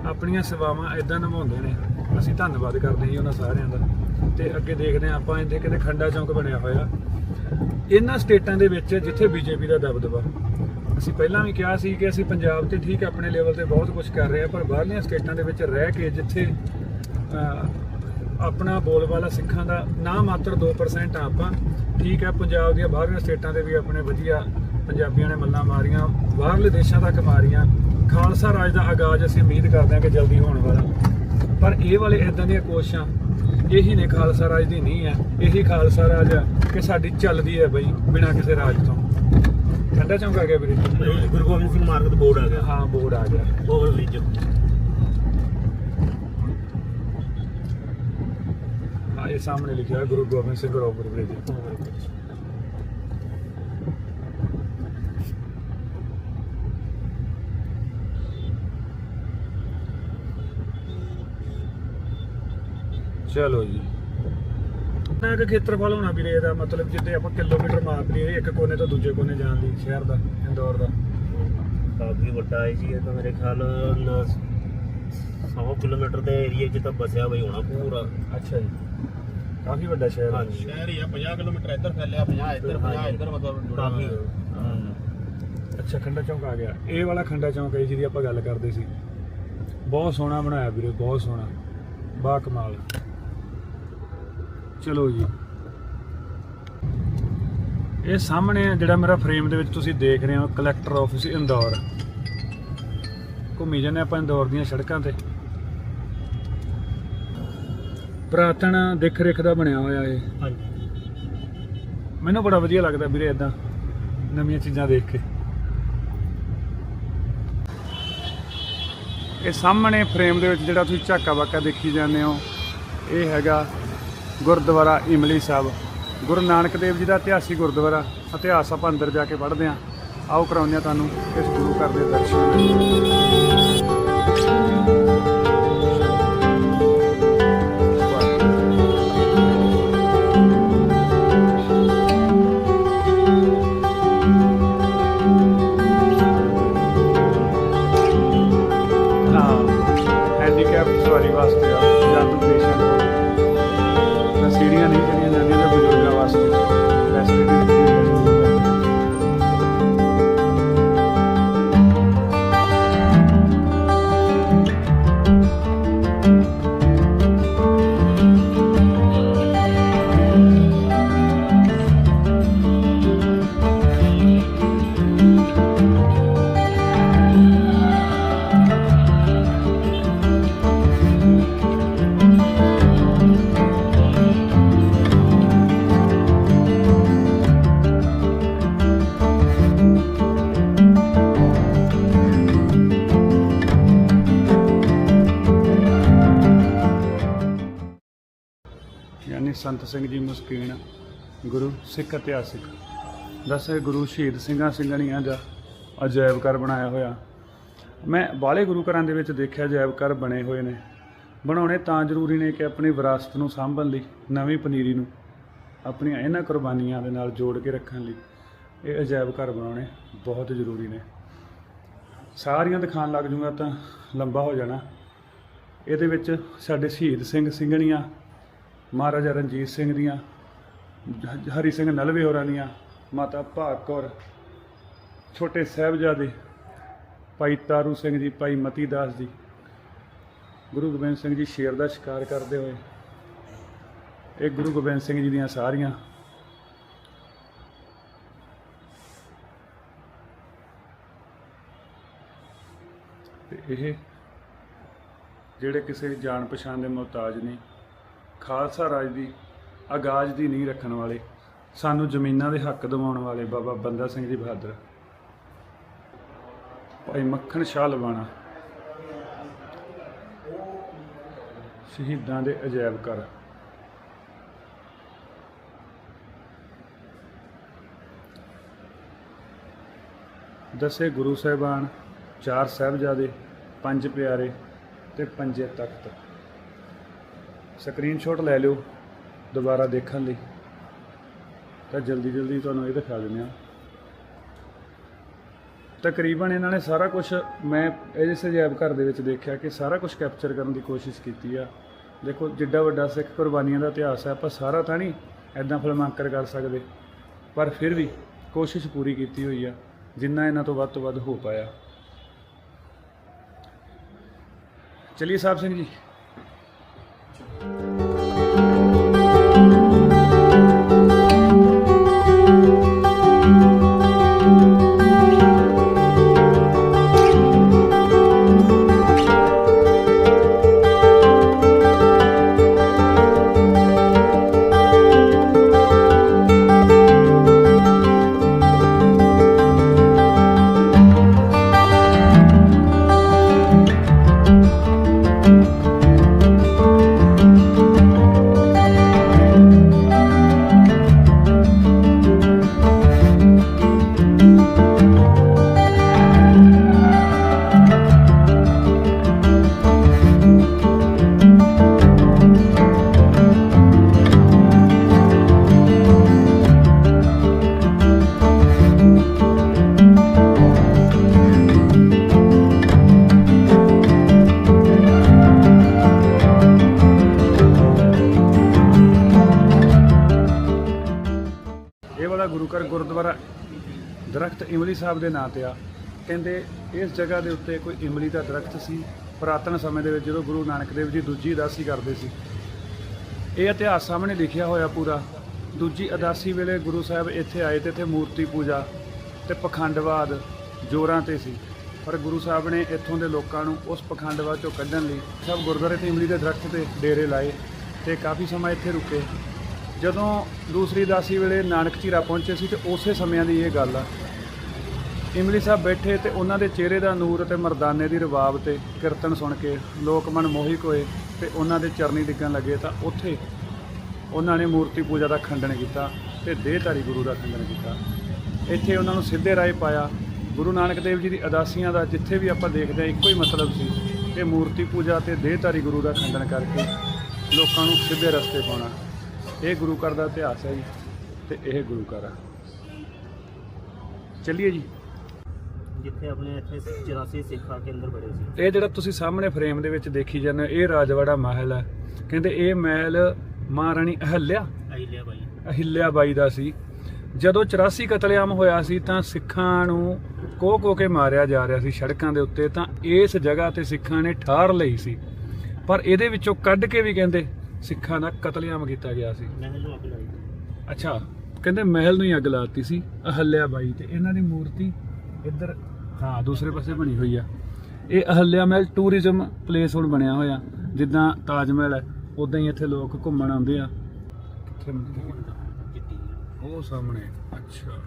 ਆਪਣੀਆਂ ਸੇਵਾਵਾਂ ਇਦਾਂ ਨਿਭਾਉਂਦੇ ਨੇ। ਅਸੀਂ ਧੰਨਵਾਦ ਕਰਦੇ ਹਾਂ ਜੀ ਉਹਨਾਂ ਸਾਰਿਆਂ ਦਾ। ਤੇ ਅੱਗੇ ਦੇਖਦੇ ਹਾਂ ਆਪਾਂ ਇੱਥੇ ਕਿਤੇ ਖੰਡਾ ਚੌਂਕ ਬਣਿਆ ਹੋਇਆ। ਇਹਨਾਂ ਸਟੇਟਾਂ ਦੇ ਵਿੱਚ ਜਿੱਥੇ ਬੀਜੇਪੀ ਦਾ ਦਬਦਬਾ। ਅਸੀਂ ਪਹਿਲਾਂ ਵੀ ਕਿਹਾ ਸੀ ਕਿ ਅਸੀਂ ਪੰਜਾਬ ਤੇ ਠੀਕ ਆਪਣੇ ਲੈਵਲ ਤੇ ਬਹੁਤ ਕੁਝ ਕਰ ਰਹੇ ਹਾਂ, ਪਰ ਬਾਹਰਲੀਆਂ ਸਟੇਟਾਂ ਦੇ ਵਿੱਚ ਰਹਿ ਕੇ ਜਿੱਥੇ ਆਪਣਾ ਬੋਲਬਾਲਾ ਸਿੱਖਾਂ ਦਾ ਨਾ ਮਾਤਰ 2% ਆ ਆਪਾਂ, ਠੀਕ ਹੈ, ਪੰਜਾਬ ਦੀਆਂ ਬਾਹਰਲੀਆਂ ਸਟੇਟਾਂ ਦੇ ਵੀ ਆਪਣੇ ਵਧੀਆ ਪੰਜਾਬੀਆਂ ਨੇ ਮੱਲਾਂ ਮਾਰੀਆਂ, ਬਾਹਰਲੇ ਦੇਸ਼ਾਂ ਤੱਕ ਮਾਰੀਆਂ। ਖਾਲਸਾ ਰਾਜ ਦਾ ਆਗਾਜ਼ ਅਸੀਂ ਉਮੀਦ ਕਰਦੇ ਹਾਂ ਕਿ ਜਲਦੀ ਹੋਣ ਵਾਲਾ। ਪਰ ਇਹ ਵਾਲੇ ਇਦਾਂ ਦੀਆਂ ਕੋਸ਼ਿਸ਼ਾਂ ਇਹੀ ਨੇ ਖਾਲਸਾ ਰਾਜ ਦੀ ਨਹੀਂ ਹੈ ਇਹੀ ਖਾਲਸਾ ਰਾਜ ਆ ਕਿ ਸਾਡੀ ਚੱਲਦੀ ਹੈ ਬਈ ਬਿਨਾਂ ਕਿਸੇ ਰਾਜ ਤੋਂ। ਠੰਡਾ ਚੌਂਕ ਆ ਗਿਆ ਵੀਰੇ। ਗੁਰੂ ਗੋਬਿੰਦ ਸਿੰਘ ਮਾਰਗ ਦਾ ਬੋਰਡ ਆ ਗਿਆ। ਹਾਂ ਬੋਰਡ ਆ ਗਿਆ। ਓਵਰ ਬ੍ਰਿਜ ਹਾਂ ਇਹ ਸਾਹਮਣੇ ਲਿਖਿਆ ਹੈ ਗੁਰੂ ਗੋਬਿੰਦ ਸਿੰਘ ਓਵਰ ਬ੍ਰਿਜ। ਚਲੋ ਜੀ। ਨਾ ਕਿ ਖੇਤਰਫਲ ਹੋਣਾ ਵੀਰੇ ਇਹਦਾ ਮਤਲਬ ਜਿੱਦੇ ਆਪਾਂ ਕਿਲੋਮੀਟਰ ਮਾਪ ਲਈਏ ਇੱਕ ਕੋਨੇ ਤੋਂ ਦੂਜੇ ਕੋਨੇ ਜਾਣ ਦੀ ਸ਼ਹਿਰ ਦਾ ਇੰਦੌਰ ਦਾ। ਕਾਫੀ ਵੱਡਾ ਹੈ ਜੀ ਇਹ ਤਾਂ ਮੇਰੇ ਖਿਆਲ 100 ਕਿਲੋਮੀਟਰ ਦੇ ਏਰੀਆ 'ਚ ਤਾਂ ਬਸਿਆ ਬਈ ਹੋਣਾ ਪੂਰਾ। ਅੱਛਾ ਜੀ। ਕਾਫੀ ਵੱਡਾ ਸ਼ਹਿਰ ਹੈ। ਹਾਂਜੀ। ਸ਼ਹਿਰ ਹੀ ਆ 50 ਕਿਲੋਮੀਟਰ ਇੱਧਰ ਫੈਲਿਆ 50 ਇੱਧਰ 50 ਇੱਧਰ ਮਤਲਬ ਕਾਫੀ। ਅੱਛਾ ਖੰਡਾ ਚੌਂਕ ਆ ਗਿਆ। ਇਹ ਵਾਲਾ ਖੰਡਾ ਚੌਂਕ ਹੈ ਜਿਹਦੀ ਆਪਾਂ ਗੱਲ ਕਰਦੇ ਸੀ। ਬਹੁਤ ਸੋਹਣਾ ਬਣਾਇਆ ਵੀਰੇ ਬਹੁਤ ਸੋਹਣਾ। ਬਾ ਕਮਾਲ ਚਲੋ ਜੀ। ਇਹ ਸਾਹਮਣੇ ਜਿਹੜਾ ਮੇਰਾ ਫਰੇਮ ਦੇ ਵਿੱਚ ਤੁਸੀਂ ਦੇਖ ਰਹੇ ਹੋ ਕਲੈਕਟਰ ਆਫਿਸ ਇੰਦੌਰ। ਘੁੰਮੀ ਜਾਂਦੇ ਆਪਾਂ ਇੰਦੌਰ ਦੀਆਂ ਸੜਕਾਂ ਤੇ। ਪ੍ਰਾਤਨ ਦੇਖ ਰੇਖ ਦਾ ਬਣਿਆ ਹੋਇਆ ਇਹ। ਹਾਂਜੀ। ਮੈਨੂੰ ਬੜਾ ਵਧੀਆ ਲੱਗਦਾ ਵੀਰੇ ਇਦਾਂ ਨਵੀਆਂ ਚੀਜ਼ਾਂ ਦੇਖ ਕੇ। ਇਹ ਸਾਹਮਣੇ ਫਰੇਮ ਦੇ ਵਿੱਚ ਜਿਹੜਾ ਤੁਸੀਂ ਝਾਕਾ ਵਾਕਾ ਦੇਖੀ ਜਾਂਦੇ ਹੋ ਇਹ ਹੈਗਾ ਗੁਰਦੁਆਰਾ ਇਮਲੀ ਸਾਹਿਬ। ਗੁਰੂ ਨਾਨਕ ਦੇਵ ਜੀ ਦਾ ਇਤਿਹਾਸਿਕ ਗੁਰਦੁਆਰਾ, ਇਤਿਹਾਸ ਆਪਾਂ ਅੰਦਰ ਜਾ ਕੇ ਪੜ੍ਹਦੇ ਹਾਂ। ਆਓ ਕਰਾਉਂਦੇ ਹਾਂ ਤੁਹਾਨੂੰ ਇਸ ਗੁਰੂ ਘਰ ਦੇ ਦਰਸ਼ਨ। ਸੰਤ ਸਿੰਘ ਜੀ ਮੁਸਕੀਨ, ਗੁਰੂ ਸਿੱਖ ਇਤਿਹਾਸਿਕ। ਦਸੇ ਗੁਰੂ ਸ਼ਹੀਦ ਸਿੰਘਾਂ ਸਿੰਘਣੀਆਂ ਦਾ ਅਜਾਇਬ ਘਰ ਬਣਾਇਆ ਹੋਇਆ। ਮੈਂ ਬਾਲੇ ਗੁਰੂ ਘਰਾਂ ਦੇ ਵਿੱਚ ਦੇਖਿਆ ਅਜਾਇਬ ਘਰ ਬਣੇ ਹੋਏ ਨੇ। ਬਣਾਉਣੇ ਤਾਂ ਜ਼ਰੂਰੀ ਨੇ ਕਿ ਆਪਣੀ ਵਿਰਾਸਤ ਨੂੰ ਸਾਂਭਣ ਲਈ, ਨਵੀਂ ਪਨੀਰੀ ਨੂੰ, ਆਪਣੀਆਂ ਇਹਨਾਂ ਕੁਰਬਾਨੀਆਂ ਦੇ ਨਾਲ ਜੋੜ ਕੇ ਰੱਖਣ ਲਈ ਇਹ ਅਜਾਇਬ ਘਰ ਬਣਾਉਣੇ ਬਹੁਤ ਜ਼ਰੂਰੀ ਨੇ। ਸਾਰੀਆਂ ਦਿਖਾਣ ਲੱਗ ਜੂਗਾ ਤਾਂ ਲੰਬਾ ਹੋ ਜਾਣਾ। ਇਹਦੇ ਵਿੱਚ ਸਾਡੇ ਸ਼ਹੀਦ ਸਿੰਘ ਸਿੰਘਣੀਆਂ ਮਹਾਰਾਜਾ ਰਣਜੀਤ ਸਿੰਘ ਦੀਆਂ ਹਰੀ ਸਿੰਘ ਨਲਵੇ ਹੋਰਾਂ ਦੀਆਂ, ਮਾਤਾ ਭਾਗ ਕੌਰ, ਛੋਟੇ ਸਾਹਿਬਜ਼ਾਦੇ, ਭਾਈ ਤਾਰੂ ਸਿੰਘ ਜੀ, ਭਾਈ ਮਤੀ ਦਾਸ ਜੀ, ਗੁਰੂ ਗੋਬਿੰਦ ਸਿੰਘ ਜੀ ਸ਼ੇਰ ਦਾ ਸ਼ਿਕਾਰ ਕਰਦੇ ਹੋਏ, ਇਹ ਗੁਰੂ ਗੋਬਿੰਦ ਸਿੰਘ ਜੀ ਦੀਆਂ ਸਾਰੀਆਂ ਤੇ ਇਹ ਜਿਹੜੇ ਕਿਸੇ ਜਾਣ ਪਛਾਣ ਦੇ ਮੁਹਤਾਜ ਨਹੀਂ ਖਾਲਸਾ ਰਾਜ ਦੀ ਆਗਾਜ਼ ਦੀ ਨੀਂਹ ਰੱਖਣ ਵਾਲੇ, ਸਾਨੂੰ ਜ਼ਮੀਨਾਂ ਦੇ ਹੱਕ ਦਿਵਾਉਣ ਵਾਲੇ ਬਾਬਾ ਬੰਦਾ ਸਿੰਘ ਜੀ ਬਹਾਦਰ। ਭਾਈ ਮੱਖਣ ਸ਼ਾਹ ਲਵਾਣਾ, ਸ਼ਹੀਦਾਂ ਦੇ ਅਜਾਇਬ ਘਰ। ਦਸੇ ਗੁਰੂ ਸਾਹਿਬਾਨ, ਚਾਰ ਸਾਹਿਬਜ਼ਾਦੇ, ਪੰਜ ਪਿਆਰੇ ਤੇ ਪੰਜੇ ਤਖਤ। ਸਕਰੀਨਸ਼ਾਟ ਲੈ ਲਿਓ ਦੁਬਾਰਾ ਦੇਖਣ ਲਈ। ਤਾਂ ਜਲਦੀ ਜਲਦੀ ਤੁਹਾਨੂੰ ਇਹ ਦਿਖਾ ਦਿੰਦੇ ਆ ਤਕਰੀਬਨ ਇਹਨਾਂ ਨੇ ਸਾਰਾ ਕੁਝ ਮੈਂ ਇਹਦੇ ਸਜਾਇਬ ਘਰ ਦੇ ਵਿੱਚ ਦੇਖਿਆ ਕਿ ਸਾਰਾ ਕੁਝ ਕੈਪਚਰ ਕਰਨ ਦੀ ਕੋਸ਼ਿਸ਼ ਕੀਤੀ ਆ। ਦੇਖੋ, ਜਿੱਡਾ ਵੱਡਾ ਸਿੱਖ ਕੁਰਬਾਨੀਆਂ ਦਾ ਇਤਿਹਾਸ ਹੈ, ਆਪਾਂ ਸਾਰਾ ਤਾਂ ਨਹੀਂ ਐਦਾਂ ਫਿਲਮਾਂਕਰ ਕਰ ਸਕਦੇ, ਪਰ ਫਿਰ ਵੀ ਕੋਸ਼ਿਸ਼ ਪੂਰੀ ਕੀਤੀ ਹੋਈ ਆ, ਜਿੰਨਾ ਇਹਨਾਂ ਤੋਂ ਵੱਧ ਤੋਂ ਵੱਧ ਹੋ ਪਾਇਆ। ਚਲਿਏ ਸਾਹਿਬ ਸਿੰਘ ਜੀ। ਸਾਹਿਬ ਦੇ ਨਾਂ ਤੇ ਆ। ਕਹਿੰਦੇ ਇਸ ਜਗ੍ਹਾ ਦੇ ਉੱਤੇ ਕੋਈ ਇਮਲੀ ਦਾ ਦਰਖਤ ਸੀ। ਪੁਰਾਤਨ ਸਮੇਂ ਦੇ ਵਿੱਚ ਜਦੋਂ ਗੁਰੂ ਨਾਨਕ ਦੇਵ ਜੀ ਦੂਜੀ ਉਦਾਸੀ ਕਰਦੇ ਸੀ। ਇਹ ਇਤਿਹਾਸ ਸਾਹਮਣੇ ਲਿਖਿਆ ਹੋਇਆ ਪੂਰਾ। ਦੂਜੀ ਉਦਾਸੀ ਵੇਲੇ ਗੁਰੂ ਸਾਹਿਬ ਇੱਥੇ ਆਏ ਤੇ ਇੱਥੇ ਮੂਰਤੀ ਪੂਜਾ ਤੇ ਪਖੰਡਵਾਦ ਜੋਰਾਂ ਤੇ ਸੀ। ਪਰ ਗੁਰੂ ਸਾਹਿਬ ਨੇ ਇੱਥੋਂ ਦੇ ਲੋਕਾਂ ਨੂੰ ਉਸ ਪਖੰਡਵਾਦ ਚੋਂ ਕੱਢਣ ਲਈ ਸਭ ਗੁਰਦੁਆਰੇ ਤੇ ਇਮਲੀ ਦੇ ਦਰਖਤ ਤੇ ਡੇਰੇ ਲਾਏ ਤੇ ਕਾਫੀ ਸਮਾਂ ਇੱਥੇ ਰੁਕੇ। ਜਦੋਂ ਦੂਸਰੀ ਦਾਸੀ ਵੇਲੇ ਨਾਨਕ ਚੀਰਾ ਪਹੁੰਚੇ ਸੀ ਤੇ ਉਸੇ ਸਮਿਆਂ ਦੀ ਇਹ ਗੱਲ ਆ। ਇਮਲੀ ਸਾਹਿਬ ਬੈਠੇ ਤੇ ਉਹਨਾਂ ਦੇ ਚਿਹਰੇ ਦਾ ਨੂਰ ਤੇ ਮਰਦਾਨੇ ਦੀ ਰਬਾਬ ਤੇ ਕੀਰਤਨ ਸੁਣ ਕੇ ਲੋਕ ਮਨ ਮੋਹਿਤ ਹੋਏ ਤੇ ਉਹਨਾਂ ਦੇ ਚਰਨੀ ਡਿੱਗਣ ਲੱਗੇ ਤਾਂ ਉੱਥੇ ਉਹਨਾਂ ਨੇ ਮੂਰਤੀ ਪੂਜਾ ਦਾ ਖੰਡਨ ਕੀਤਾ ਤੇ ਦੇਹਧਾਰੀ ਗੁਰੂ ਦਾ ਖੰਡਨ ਕੀਤਾ। ਇੱਥੇ ਉਹਨਾਂ ਨੂੰ ਸਿੱਧੇ ਰਾਏ ਪਾਇਆ। ਗੁਰੂ ਨਾਨਕ ਦੇਵ ਜੀ ਦੀ ਅਦਾਸੀਆਂ ਦਾ ਜਿੱਥੇ ਵੀ ਆਪਾਂ ਦੇਖਦੇ ਹਾਂ, ਇੱਕੋ ਹੀ ਮਤਲਬ ਸੀ ਕਿ ਮੂਰਤੀ ਪੂਜਾ ਤੇ ਦੇਹਧਾਰੀ ਗੁਰੂ ਦਾ ਖੰਡਨ ਕਰਕੇ ਲੋਕਾਂ ਨੂੰ ਸਿੱਧੇ ਰਸਤੇ ਪਾਉਣਾ। ਇਹ ਗੁਰੂ ਘਰ ਦਾ ਇਤਿਹਾਸ ਹੈ ਜੀ ਤੇ ਇਹ ਗੁਰੂ ਘਰ ਆ। ਚੱਲੀਏ ਜੀ। ਜਿੱਥੇ ਆਪਣੇ ਇੱਥੇ 84 ਸਿੱਖ ਆ ਕੇ ਅੰਦਰ ਬੜੇ ਸੀ। ਇਹ ਜਿਹੜਾ ਤੁਸੀਂ ਸਾਹਮਣੇ ਫਰੇਮ ਦੇ ਵਿੱਚ ਦੇਖੀ ਜਾਂਦੇ ਹੋ ਇਹ ਰਾਜਵਾੜਾ ਮਹਿਲ ਹੈ। ਕਹਿੰਦੇ ਇਹ ਮਹਿਲ ਮਹਾਰਾਣੀ ਅਹਲਿਆ ਆਈ ਲਿਆ ਬਾਈ। ਅਹਿਲਿਆ ਬਾਈ ਦਾ ਸੀ। ਜਦੋਂ 84 ਕਤਲੇਆਮ ਹੋਇਆ ਸੀ ਤਾਂ ਸਿੱਖਾਂ ਨੂੰ ਕੋਹ ਕੋਹ ਕੇ ਮਾਰਿਆ ਜਾ ਰਿਹਾ ਸੀ ਸੜਕਾਂ ਦੇ ਉੱਤੇ ਤਾਂ ਇਸ ਜਗ੍ਹਾ ਤੇ ਸਿੱਖਾਂ ਨੇ ਠਾਰ ਲਈ ਸੀ। ਪਰ ਇਹਦੇ ਵਿੱਚੋਂ ਕੱਢ ਕੇ ਵੀ ਕਹਿੰਦੇ ਸਿੱਖਾਂ ਦਾ ਕਤਲੇਆਮ ਕੀਤਾ ਗਿਆ ਸੀ। ਮਹਿਲ ਨੂੰ ਅੱਗ ਲਾਈ। ਅੱਛਾ ਕਹਿੰਦੇ ਮਹਿਲ ਨੂੰ ਹੀ ਅੱਗ ਲਾਤੀ ਸੀ ਅਹਲਿਆ ਬਾਈ ਤੇ ਇਹਨਾਂ ਦੀ ਮੂਰਤੀ ਇੱਧਰ ਹਾਂ ਦੂਸਰੇ ਪਾਸੇ ਬਣੀ ਹੋਈ ਆ। ਇਹ ਅਹਲਿਆ ਮਹਿਲ ਟੂਰਿਜ਼ਮ ਪਲੇਸ ਹੁਣ ਬਣਿਆ ਹੋਇਆ। ਜਿੱਦਾਂ ਤਾਜ ਮਹਿਲ ਹੈ ਉਦਾਂ ਹੀ ਇੱਥੇ ਲੋਕ ਘੁੰਮਣ ਆਉਂਦੇ ਆ। ਕਿੱਥੇ ਉਹ ਸਾਹਮਣੇ। ਅੱਛਾ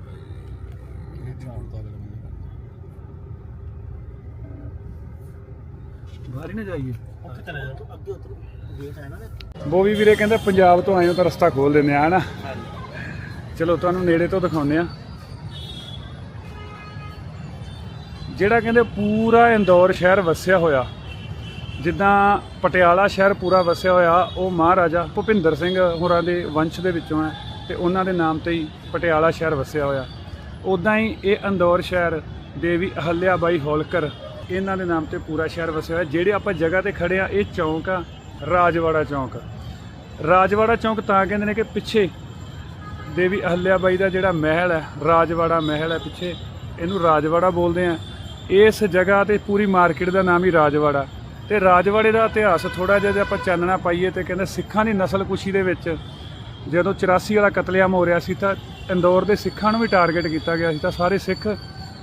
ਬਾਹਰ ਹੀ ਨਾ ਜਾਈਏ। ਉੱਥੇ ਚਲੇ ਜਾ। ਤੂੰ ਅੱਗੇ ਉਤਰ ਗੇਟ ਹੈ ਨਾ ਬੋਵੀ ਵੀਰੇ ਕਹਿੰਦੇ ਪੰਜਾਬ ਤੋਂ ਆਏ ਹੋ ਤਾਂ ਰਸਤਾ ਖੋਲ ਦਿੰਦੇ ਆ ਹਨਾ ਚਲੋ ਤੁਹਾਨੂੰ ਨੇੜੇ ਤੋਂ ਦਿਖਾਉਂਦੇ ਆ। ਜਿਹੜਾ ਕਹਿੰਦੇ ਪੂਰਾ ਇੰਦੌਰ ਸ਼ਹਿਰ ਵਸਿਆ ਹੋਇਆ, ਜਿੱਦਾਂ ਪਟਿਆਲਾ ਸ਼ਹਿਰ ਪੂਰਾ ਵਸਿਆ ਹੋਇਆ, ਉਹ ਮਹਾਰਾਜਾ ਭੁਪਿੰਦਰ ਸਿੰਘ ਹੋਰਾਂ ਦੇ ਵੰਸ਼ ਦੇ ਵਿੱਚੋਂ ਹੈ ਤੇ ਉਹਨਾਂ ਦੇ ਨਾਮ ਤੇ ਹੀ ਪਟਿਆਲਾ ਸ਼ਹਿਰ ਵਸਿਆ ਹੋਇਆ। ਉਦਾਂ ਹੀ ਇਹ ਇੰਦੌਰ ਸ਼ਹਿਰ, ਦੇਵੀ ਅਹਲਿਆ ਬਾਈ ਹੋਲਕਰ, ਇਹਨਾਂ ਦੇ ਨਾਮ ਤੇ ਪੂਰਾ ਸ਼ਹਿਰ ਵਸਿਆ ਹੋਇਆ। ਜਿਹੜੇ ਆਪਾਂ ਜਗ੍ਹਾ ਤੇ ਖੜੇ ਆ, ਇਹ ਚੌਂਕ ਆ, ਰਾਜਵਾੜਾ ਚੌਂਕ। ਰਾਜਵਾੜਾ ਚੌਂਕ ਤਾਂ ਕਹਿੰਦੇ ਨੇ ਕਿ ਪਿੱਛੇ ਦੇਵੀ ਅਹਲਿਆ ਬਾਈ ਦਾ ਜਿਹੜਾ ਮਹਿਲ ਹੈ, ਰਾਜਵਾੜਾ ਮਹਿਲ ਹੈ ਪਿੱਛੇ, ਇਹਨੂੰ ਰਾਜਵਾੜਾ ਬੋਲਦੇ ਆ। ਇਸ ਜਗ੍ਹਾ ਤੇ ਪੂਰੀ ਮਾਰਕੀਟ ਦਾ ਨਾਮ ਹੀ ਰਾਜਵਾੜਾ। ਤੇ ਰਾਜਵਾੜੇ ਦਾ ਇਤਿਹਾਸ ਥੋੜਾ ਜਿਹਾ ਜੇ ਆਪਾਂ ਚਾਨਣਾ ਪਾਈਏ ਤੇ ਕਹਿੰਦੇ ਸਿੱਖਾਂ ਦੀ ਨਸਲਕੁਸ਼ੀ ਦੇ ਵਿੱਚ ਜਦੋਂ 84 ਵਾਲਾ ਕਤਲੇਆਮ ਹੋ ਰਿਹਾ ਸੀ ਤਾਂ ਇੰਦੌਰ ਦੇ ਸਿੱਖਾਂ ਨੂੰ ਵੀ ਟਾਰਗੇਟ ਕੀਤਾ ਗਿਆ ਸੀ ਤਾਂ ਸਾਰੇ ਸਿੱਖ